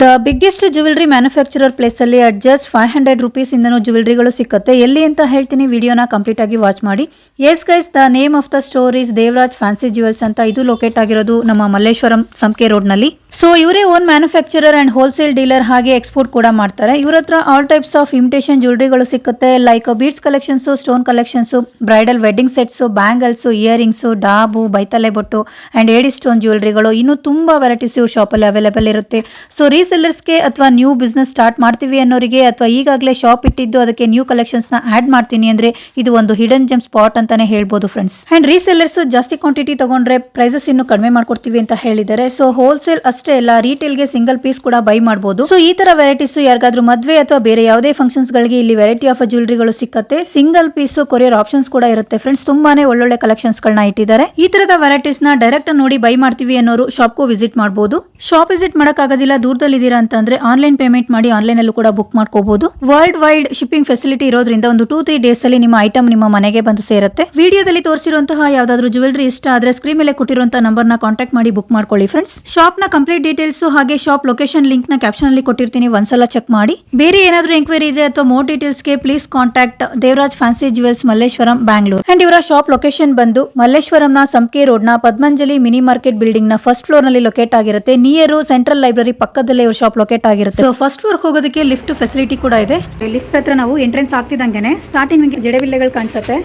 The biggest jewellery manufacturer place ಅಲ್ಲಿ at just five hundred rupees ಇಂದನೂ ಜುವೆಲ್ರಿಗಳು ಸಿಕ್ಕತ್ತೆ. ಎಲ್ಲಿ ಅಂತ ಹೇಳ್ತೀನಿ ವಿಡಿಯೋನ ಕಂಪ್ಲೀಟ್ ಆಗಿ ವಾಚ್ ಮಾಡಿ. Yes guys the name of the store is Devaraj fancy jewels ಅಂತ ಇದು ಲೊಕೇಟ್ ಆಗಿರೋದು ನಮ್ಮ ಮಲ್ಲೇಶ್ವರಂ ಸಂಕೆ ರೋಡ್ನಲ್ಲಿ. ಸೊ ಇವರೇ own manufacturer and wholesale dealer ಹಾಗೆ ಎಕ್ಸ್ಪೋರ್ಟ್ ಕೂಡ ಮಾಡ್ತಾರೆ. ಇವ್ರ ಹತ್ರ ಆಲ್ ಟೈಪ್ಸ್ ಆಫ್ ಇಮಿಟೇಷನ್ ಜ್ಯುವೆಲ್ರಿಗಳು ಸಿಕ್ಕತ್ತೆ. Like beads collections stone collections bridal wedding sets bangles earrings ಡಾಬು ಬೈತಲೆ ಬೊಟ್ಟು ಅಂಡ್ ಏಡಿ ಸ್ಟೋನ್ ಜ್ಯುವೆಲ್ರಿಗಳು ಇನ್ನೂ ತುಂಬಾ ವೆರೈಟೀಸ್ ಇವ್ರ ಶಾಪಲ್ಲಿ ಅವೈಲೇಬಲ್ ಇರುತ್ತೆ. ಸೊ ರೀಸೆಲ್ಲರ್ಸ್ಗೆ ಅಥವಾ ನ್ಯೂ ಬಿಸ್ನೆಸ್ ಸ್ಟಾರ್ಟ್ ಮಾಡ್ತೀವಿ ಅನ್ನೋರಿಗೆ ಅಥವಾ ಈಗಾಗಲೇ ಶಾಪ್ ಇಟ್ಟಿದ್ದು ಅದಕ್ಕೆ ನ್ಯೂ ಕಲೆಕ್ಷನ್ಸ್ನ ಆಡ್ ಮಾಡ್ತೀನಿ ಅಂದ್ರೆ ಇದು ಒಂದು ಹಿಡನ್ ಜೆಮ್ ಸ್ಪಾಟ್ ಅಂತಾನೆ ಹೇಳ್ಬೋದು ಫ್ರೆಂಡ್ಸ್ ಅಂಡ್ ರೀಸೆಲ್ಲರ್ಸ್ ಜಾಸ್ತಿ ಕ್ವಾಂಟಿಟಿ ತಗೊಂಡ್ರೆ ಪ್ರೈಸಸ್ ಇನ್ನು ಕಡಿಮೆ ಮಾಡ್ಕೊಡ್ತೀವಿ ಅಂತ ಹೇಳಿದ್ದಾರೆ. ಸೊ ಹೋಲ್ಸೇಲ್ ಅಷ್ಟೇ ಅಲ್ಲ ರಿಟೇಲ್ಗೆ ಸಿಂಗಲ್ ಪೀಸ್ ಕೂಡ ಬೈ ಮಾಡಬಹುದು ಸೊ ಈ ತರ ವೆರೈಟೀಸ್ ಯಾರಿಗಾದ್ರೂ ಮದುವೆ ಅಥವಾ ಬೇರೆ ಯಾವುದೇ ಫಂಕ್ಷನ್ಸ್ ಗಳಿಗೆ ಇಲ್ಲಿ ವೆರೈಟಿ ಆಫ್ ಜ್ಯುವೆಲ್ರಿಗಳು ಸಿಕ್ಕತ್ತೆ. ಸಿಂಗಲ್ ಪೀಸ್ ಕೊರಿಯರ್ ಆಪ್ಷನ್ಸ್ ಕೂಡ ಇರುತ್ತೆ ಫ್ರೆಂಡ್ಸ್ ತುಂಬಾನೇ ಒಳ್ಳೊಳ್ಳೆ ಕಲೆಕ್ಷನ್ಸ್ ಗಳನ್ನ ಇಟ್ಟಿದ್ದಾರೆ. ಈ ತರದ ವೆರೈಟೀಸ್ನ ಡೈರೆಕ್ಟ್ ನೋಡಿ ಬೈ ಮಾಡ್ತೀವಿ ಅನ್ನೋರು ಶಾಪ್ಗೂ ವಿಸಿಟ್ ಮಾಡಬಹುದು ಶಾಪ್ ವಿಸಿಟ್ ಮಾಡಕ್ಕಾಗೋದಿಲ್ಲ, ದೂರದಲ್ಲಿ ಇದ್ದೀರಾ ಅಂತಂದ್ರೆ ಆನ್ಲೈನ್ ಪೇಮೆಂಟ್ ಮಾಡಿ ಆನ್ಲೈನ್ ಅಲ್ಲೂ ಕೂಡ ಬುಕ್ ಮಾಡ್ಕೋಬಹುದು ವರ್ಲ್ಡ್ ವೈಡ್ ಶಿಪ್ಪಿಂಗ್ ಫೆಸಿಲಿಟಿ ಇರೋದ್ರಿಂದ ಒಂದು ಟೂ ತ್ರೀ ಡೇಸ್ ಅಲ್ಲಿ ನಿಮ್ಮ ಐಟಮ್ ನಿಮ್ಮ ಮನೆಗೆ ಬಂದು ಸೇರುತ್ತೆ. ವಿಡಿಯೋದಲ್ಲಿ ತೋರಿಸಿರುವಂತಹ ಯಾವ್ದಾದ್ರು ಜ್ಯುವೆಲ್ರಿ ಇಷ್ಟ ಆದ್ರೆ ಸ್ಕ್ರೀನ್ ಮೇಲೆ ಕೊಟ್ಟಿರುವಂತಹ ನಂಬರ್ನ ಕಾಂಟ್ಯಾಕ್ಟ್ ಮಾಡಿ ಬುಕ್ ಮಾಡ್ಕೊಳ್ಳಿ ಫ್ರೆಂಡ್ಸ್ ಶಾಪ್ನ ಕಂಪ್ಲೀಟ್ ಡೀಟೇಲ್ಸ್ ಹಾಗೆ ಶಾಪ್ ಲೊಕೇಶನ್ ಲಿಂಕ್ನ ಕ್ಯಾಪ್ಷನ್ ಅಲ್ಲಿ ಕೊಟ್ಟಿರ್ತೀನಿ, ಒಂದ್ಸಲ ಚೆಕ್ ಮಾಡಿ. ಬೇರೆ ಏನಾದ್ರೂ ಎಂಕ್ವೈರಿ ಇದ್ರೆ ಅಥವಾ more ಡೀಟೇಲ್ಸ್ಗೆ please contact Devaraj fancy jewels Malleswaram Bangalore and ಇವರ ಶಾಪ್ ಲೊಕೇಶನ್ ಬಂದು ಮಲ್ಲೇಶ್ವರಂನ ಸಂಕೆ ರೋಡ್ನ ಪದ್ಮಂಜಲಿ ಮಿನಿ ಮಾರ್ಕೆಟ್ ಬಿಲ್ಡಿಂಗ್ನ ಫಸ್ಟ್ ಫ್ಲೋರ್ನಲ್ಲಿ ಲೊಕೇಟ್ ಆಗಿರುತ್ತೆ. ನಿಯರ್ ಸೆಂಟ್ರಲ್ ಲೈಬ್ರರಿ ಪಕ್ಕದಲ್ಲೇ ಇವ್ರ ಶಾಪ್ ಲೊಕೇಟ್ ಆಗಿರುತ್ತೆ. ಸೊ ಫಸ್ಟ್ ಫ್ಲೋರ್ ಹೋಗೋದಕ್ಕೆ ಲಿಫ್ಟ್ ಫೆಸಿಲಿಟಿ ಕೂಡ ಇದೆ. ಲಿಫ್ಟ್ ಹತ್ರ ನಾವು ಎಂಟ್ರೆನ್ಸ್ ಆಗ್ತಿದ್ದಂಗೆ ಸ್ಟಾರ್ಟಿಂಗ್ ನಿಮಗೆ ಜಡೆವಿಲ್ಲೆಗಳು ಕಾಣಿಸುತ್ತೆ.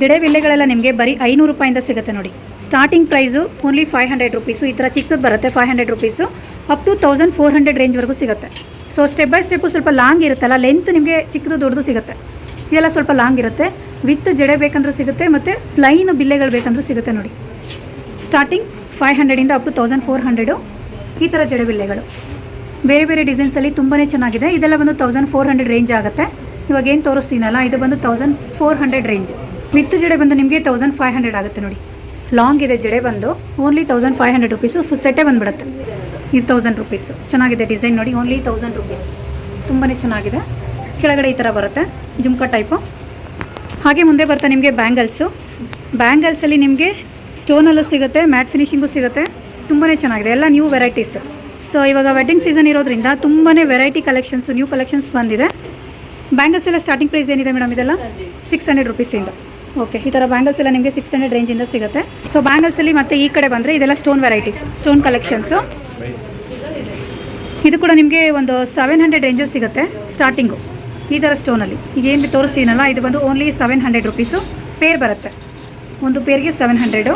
ಜಡೆವಿಲ್ಲೆಗಳೆಲ್ಲ ನಿಮಗೆ ಬರೀ ಐನೂರು ರೂಪಾಯಿಂದ ಸಿಗುತ್ತೆ ನೋಡಿ. Starting price only five hundred rupees ಈ ಥರ ಚಿಕ್ಕದು ಬರುತ್ತೆ five hundred rupees up to thousand four hundred ರೇಂಜ್ವರೆಗೂ ಸಿಗುತ್ತೆ. ಸೊ ಸ್ಟೆಪ್ ಬೈ ಸ್ಟೆಪ್ಪು ಸ್ವಲ್ಪ ಲಾಂಗ್ ಇರುತ್ತಲ್ಲ ಲೆಂತ್ ನಿಮಗೆ ಚಿಕ್ಕದು ದೊಡ್ಡದು ಸಿಗುತ್ತೆ. ಇದೆಲ್ಲ ಸ್ವಲ್ಪ ಲಾಂಗ್ ಇರುತ್ತೆ. ವಿತ್ ಜಡೆ ಬೇಕಂದ್ರೂ ಸಿಗುತ್ತೆ ಮತ್ತು ಪ್ಲೈನ್ ಬಿಲ್ಲೆಗಳು ಬೇಕಂದ್ರೂ ಸಿಗುತ್ತೆ ನೋಡಿ. Starting five ಹಂಡ್ರೆಡಿಂದ up to thousand four hundred ಈ ಥರ ಜಡೆಬಿಲ್ಲೆಗಳು ಬೇರೆ ಬೇರೆ ಡಿಸೈನ್ಸಲ್ಲಿ ತುಂಬಾ ಚೆನ್ನಾಗಿದೆ. ಇದೆಲ್ಲ ಬಂದು ತೌಸಂಡ್ ಫೋರ್ ಹಂಡ್ರೆಡ್ ರೇಂಜ್ ಆಗುತ್ತೆ. ಇವಾಗ ಏನು ತೋರಿಸ್ತೀನಲ್ಲ, ಇದು ಬಂದು thousand four hundred range with ಜಡೆ ಬಂದು ನಿಮಗೆ ತೌಸಂಡ್ ಫೈವ್ ಹಂಡ್ರೆಡ್ ಆಗುತ್ತೆ ನೋಡಿ. ಲಾಂಗ್ ಇದೆ ಜಡೆ ಬಂದು only thousand five hundred rupees full ಸೆಟ್ಟೇ ಬಂದುಬಿಡುತ್ತೆ. ಇದು ತೌಸಂಡ್ ರುಪೀಸು ಚೆನ್ನಾಗಿದೆ ಡಿಸೈನ್ ನೋಡಿ ಓನ್ಲಿ ತೌಸಂಡ್ ರುಪೀಸ್ ತುಂಬಾ ಚೆನ್ನಾಗಿದೆ. ಕೆಳಗಡೆ ಈ ಥರ ಬರುತ್ತೆ, ಜುಮ್ಕಾ ಟೈಪು ಹಾಗೆ ಮುಂದೆ ಬರ್ತಾ ನಿಮಗೆ ಬ್ಯಾಂಗಲ್ಸು ಬ್ಯಾಂಗಲ್ಸಲ್ಲಿ ನಿಮಗೆ ಸ್ಟೋನಲ್ಲೂ ಸಿಗುತ್ತೆ ಮ್ಯಾಟ್ ಫಿನಿಷಿಂಗು ಸಿಗುತ್ತೆ. ತುಂಬಾ ಚೆನ್ನಾಗಿದೆ. ಎಲ್ಲ ನ್ಯೂ ವೆರೈಟೀಸು ಸೊ ಇವಾಗ ವೆಡ್ಡಿಂಗ್ ಸೀಸನ್ ಇರೋದ್ರಿಂದ ತುಂಬಾ ವೆರೈಟಿ ಕಲೆಕ್ಷನ್ಸ್ ನ್ಯೂ ಕಲೆಕ್ಷನ್ಸ್ ಬಂದಿದೆ. ಬ್ಯಾಂಗಲ್ಸ್ ಎಲ್ಲ ಸ್ಟಾರ್ಟಿಂಗ್ ಪ್ರೈಸ್ ಏನಿದೆ ಮೇಡಮ್ ಇದೆಲ್ಲ? ಸಿಕ್ಸ್ ಹಂಡ್ರೆಡ್ ರುಪೀಸಿಂದ ಓಕೆ ಈ ಥರ ಬ್ಯಾಂಗಲ್ಸ್ ಎಲ್ಲ ನಿಮಗೆ ಸಿಕ್ಸ್ ಹಂಡ್ರೆಡ್ ರೇಂಜಿಂದ ಸಿಗುತ್ತೆ. ಸೊ ಬ್ಯಾಂಗಲ್ಸಲ್ಲಿ ಮತ್ತೆ ಈ ಕಡೆ ಬಂದರೆ ಇದೆಲ್ಲ ಸ್ಟೋನ್ ವೆರೈಟೀಸ್ ಸ್ಟೋನ್ ಕಲೆಕ್ಷನ್ಸು ಇದು ಕೂಡ ನಿಮಗೆ ಒಂದು ಸೆವೆನ್ ಹಂಡ್ರೆಡ್ ರೇಂಜಲ್ಲಿ ಸಿಗುತ್ತೆ ಸ್ಟಾರ್ಟಿಂಗು ಈ ಥರ ಸ್ಟೋನಲ್ಲಿ ಈಗ ಏನು ತೋರಿಸ್ತೀನಲ್ಲ, ಇದು ಬಂದು only seven hundred rupees pair ಬರುತ್ತೆ. ಒಂದು ಪೇರ್ಗೆ ಸೆವೆನ್ ಹಂಡ್ರೆಡು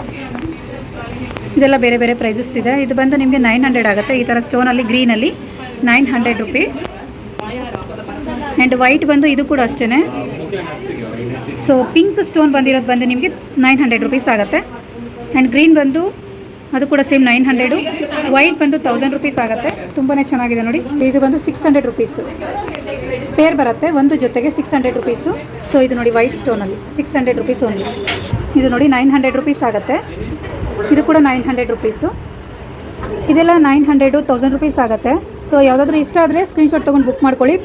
ಇದೆಲ್ಲ ಬೇರೆ ಬೇರೆ ಪ್ರೈಸಸ್ ಇದೆ. ಇದು ಬಂದು ನಿಮಗೆ ನೈನ್ ಹಂಡ್ರೆಡ್ ಆಗುತ್ತೆ. ಈ ಥರ ಸ್ಟೋನಲ್ಲಿ ಗ್ರೀನಲ್ಲಿ nine hundred rupees and white ಬಂದು ಇದು ಕೂಡ ಅಷ್ಟೇ ಸೊ ಪಿಂಕ್ ಸ್ಟೋನ್ ಬಂದಿರೋದು ಬಂದು ನಿಮಗೆ ನೈನ್ ಹಂಡ್ರೆಡ್ ರುಪೀಸ್ ಆಗುತ್ತೆ. ಆ್ಯಂಡ್ ಗ್ರೀನ್ ಬಂದು ಅದು ಕೂಡ ಸೇಮ್ ನೈನ್ ಹಂಡ್ರೆಡು ವೈಟ್ ಬಂದು ತೌಸಂಡ್ ರುಪೀಸ್ ಆಗುತ್ತೆ. ತುಂಬಾ ಚೆನ್ನಾಗಿದೆ ನೋಡಿ. ಇದು ಬಂದು ಸಿಕ್ಸ್ ಹಂಡ್ರೆಡ್ ರುಪೀಸು ಪೇರ್ ಬರುತ್ತೆ. ಒಂದು ಜೊತೆಗೆ ಸಿಕ್ಸ್ ಹಂಡ್ರೆಡ್ ರುಪೀಸು ಸೊ ಇದು ನೋಡಿ ವೈಟ್ ಸ್ಟೋನಲ್ಲಿ ಸಿಕ್ಸ್ ಹಂಡ್ರೆಡ್ ರುಪೀಸ್ ಓನ್ಲಿ ಇದು ನೋಡಿ ನೈನ್ ಹಂಡ್ರೆಡ್ ರುಪೀಸ್ ಆಗುತ್ತೆ. ಇದು ಕೂಡ ನೈನ್ ಹಂಡ್ರೆಡ್ ರುಪೀಸು ಇದೆಲ್ಲ ನೈನ್ ಹಂಡ್ರೆಡು ತೌಸಂಡ್ ರುಪೀಸ್ ಆಗುತ್ತೆ. ಸೊ ಯಾವುದಾದ್ರೂ ಇಷ್ಟ ಆದರೆ ಸ್ಕ್ರೀನ್ಶಾಟ್ ತೊಗೊಂಡು ಬುಕ್ ಮಾಡ್ಕೊಳ್ಳಿ.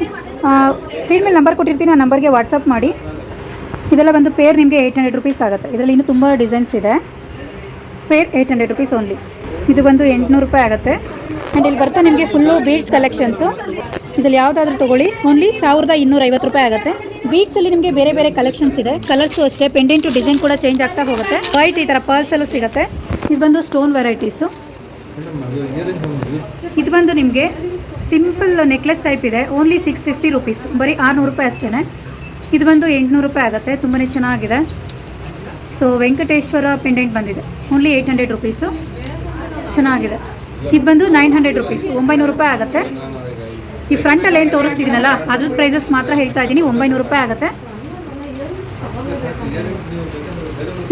ಸ್ಕ್ರೀನ್ ಮೇಲೆ ನಂಬರ್ ಕೊಟ್ಟಿರ್ತೀನಿ, ಆ ನಂಬರ್ಗೆ ವಾಟ್ಸಪ್ ಮಾಡಿ. ಇದೆಲ್ಲ ಬಂದು ಪೇರ್ ನಿಮಗೆ ಏಯ್ಟ್ ಹಂಡ್ರೆಡ್ ರುಪೀಸ್ ಆಗುತ್ತೆ. ಇದರಲ್ಲಿ ಇನ್ನೂ ತುಂಬ ಡಿಸೈನ್ಸ್ ಇದೆ. Pair eight hundred rupees only ಇದು ಬಂದು ಎಂಟುನೂರು ರೂಪಾಯಿ ಆಗುತ್ತೆ. ಆ್ಯಂಡ್ ಇಲ್ಲಿ ಬರ್ತಾ ನಿಮಗೆ ಫುಲ್ಲು ಬೀಡ್ಸ್ ಕಲೆಕ್ಷನ್ಸು ಇದರಲ್ಲಿ ಯಾವುದಾದ್ರೂ ತೊಗೊಳ್ಳಿ. ಓನ್ಲಿ ಸಾವಿರದ ಇನ್ನೂರ ಐವತ್ತು ರೂಪಾಯಿ ಆಗುತ್ತೆ. ಬೀಟ್ಸಲ್ಲಿ ನಿಮಗೆ ಬೇರೆ ಬೇರೆ ಕಲೆಕ್ಷನ್ಸ್ ಇದೆ. ಕಲರ್ಸು ಅಷ್ಟೇ ಪೆಂಡೆಂಟು ಡಿಸೈನ್ ಕೂಡ ಚೇಂಜ್ ಆಗ್ತಾ ಹೋಗುತ್ತೆ. ವೈಟ್ ಈ ಥರ ಪರ್ಲ್ಸಲ್ಲೂ ಸಿಗುತ್ತೆ. ಇದು ಬಂದು ಸ್ಟೋನ್ ವೆರೈಟೀಸು ಇದು ಬಂದು ನಿಮಗೆ ಸಿಂಪಲ್ ನೆಕ್ಲೆಸ್ ಟೈಪ್ ಇದೆ. ಓನ್ಲಿ ಸಿಕ್ಸ್ ಫಿಫ್ಟಿ ರುಪೀಸ್ ಬರೀ ಆರುನೂರು ರೂಪಾಯಿ ಅಷ್ಟೇ ಇದು ಬಂದು ಎಂಟುನೂರು ರೂಪಾಯಿ ಆಗುತ್ತೆ. ತುಂಬಾ ಚೆನ್ನಾಗಿದೆ. ಸೊ ವೆಂಕಟೇಶ್ವರ ಪೆಂಡೆಂಟ್ ಬಂದಿದೆ. ಓನ್ಲಿ ಏಯ್ಟ್ ಹಂಡ್ರೆಡ್ ರುಪೀಸು ಚೆನ್ನಾಗಿದೆ. ಇದು ಬಂದು ನೈನ್ ಹಂಡ್ರೆಡ್ ರುಪೀಸ್ ಒಂಬೈನೂರು ರೂಪಾಯಿ ಆಗುತ್ತೆ. ಈ ಫ್ರಂಟಲ್ಲಿ ಏನು ತೋರಿಸ್ತಿದ್ದೀನಲ್ಲ ಅದ್ರ ಪ್ರೈಸಸ್ ಮಾತ್ರ ಹೇಳ್ತಾ ಇದ್ದೀನಿ, ಒಂಬೈನೂರು ರೂಪಾಯಿ ಆಗುತ್ತೆ.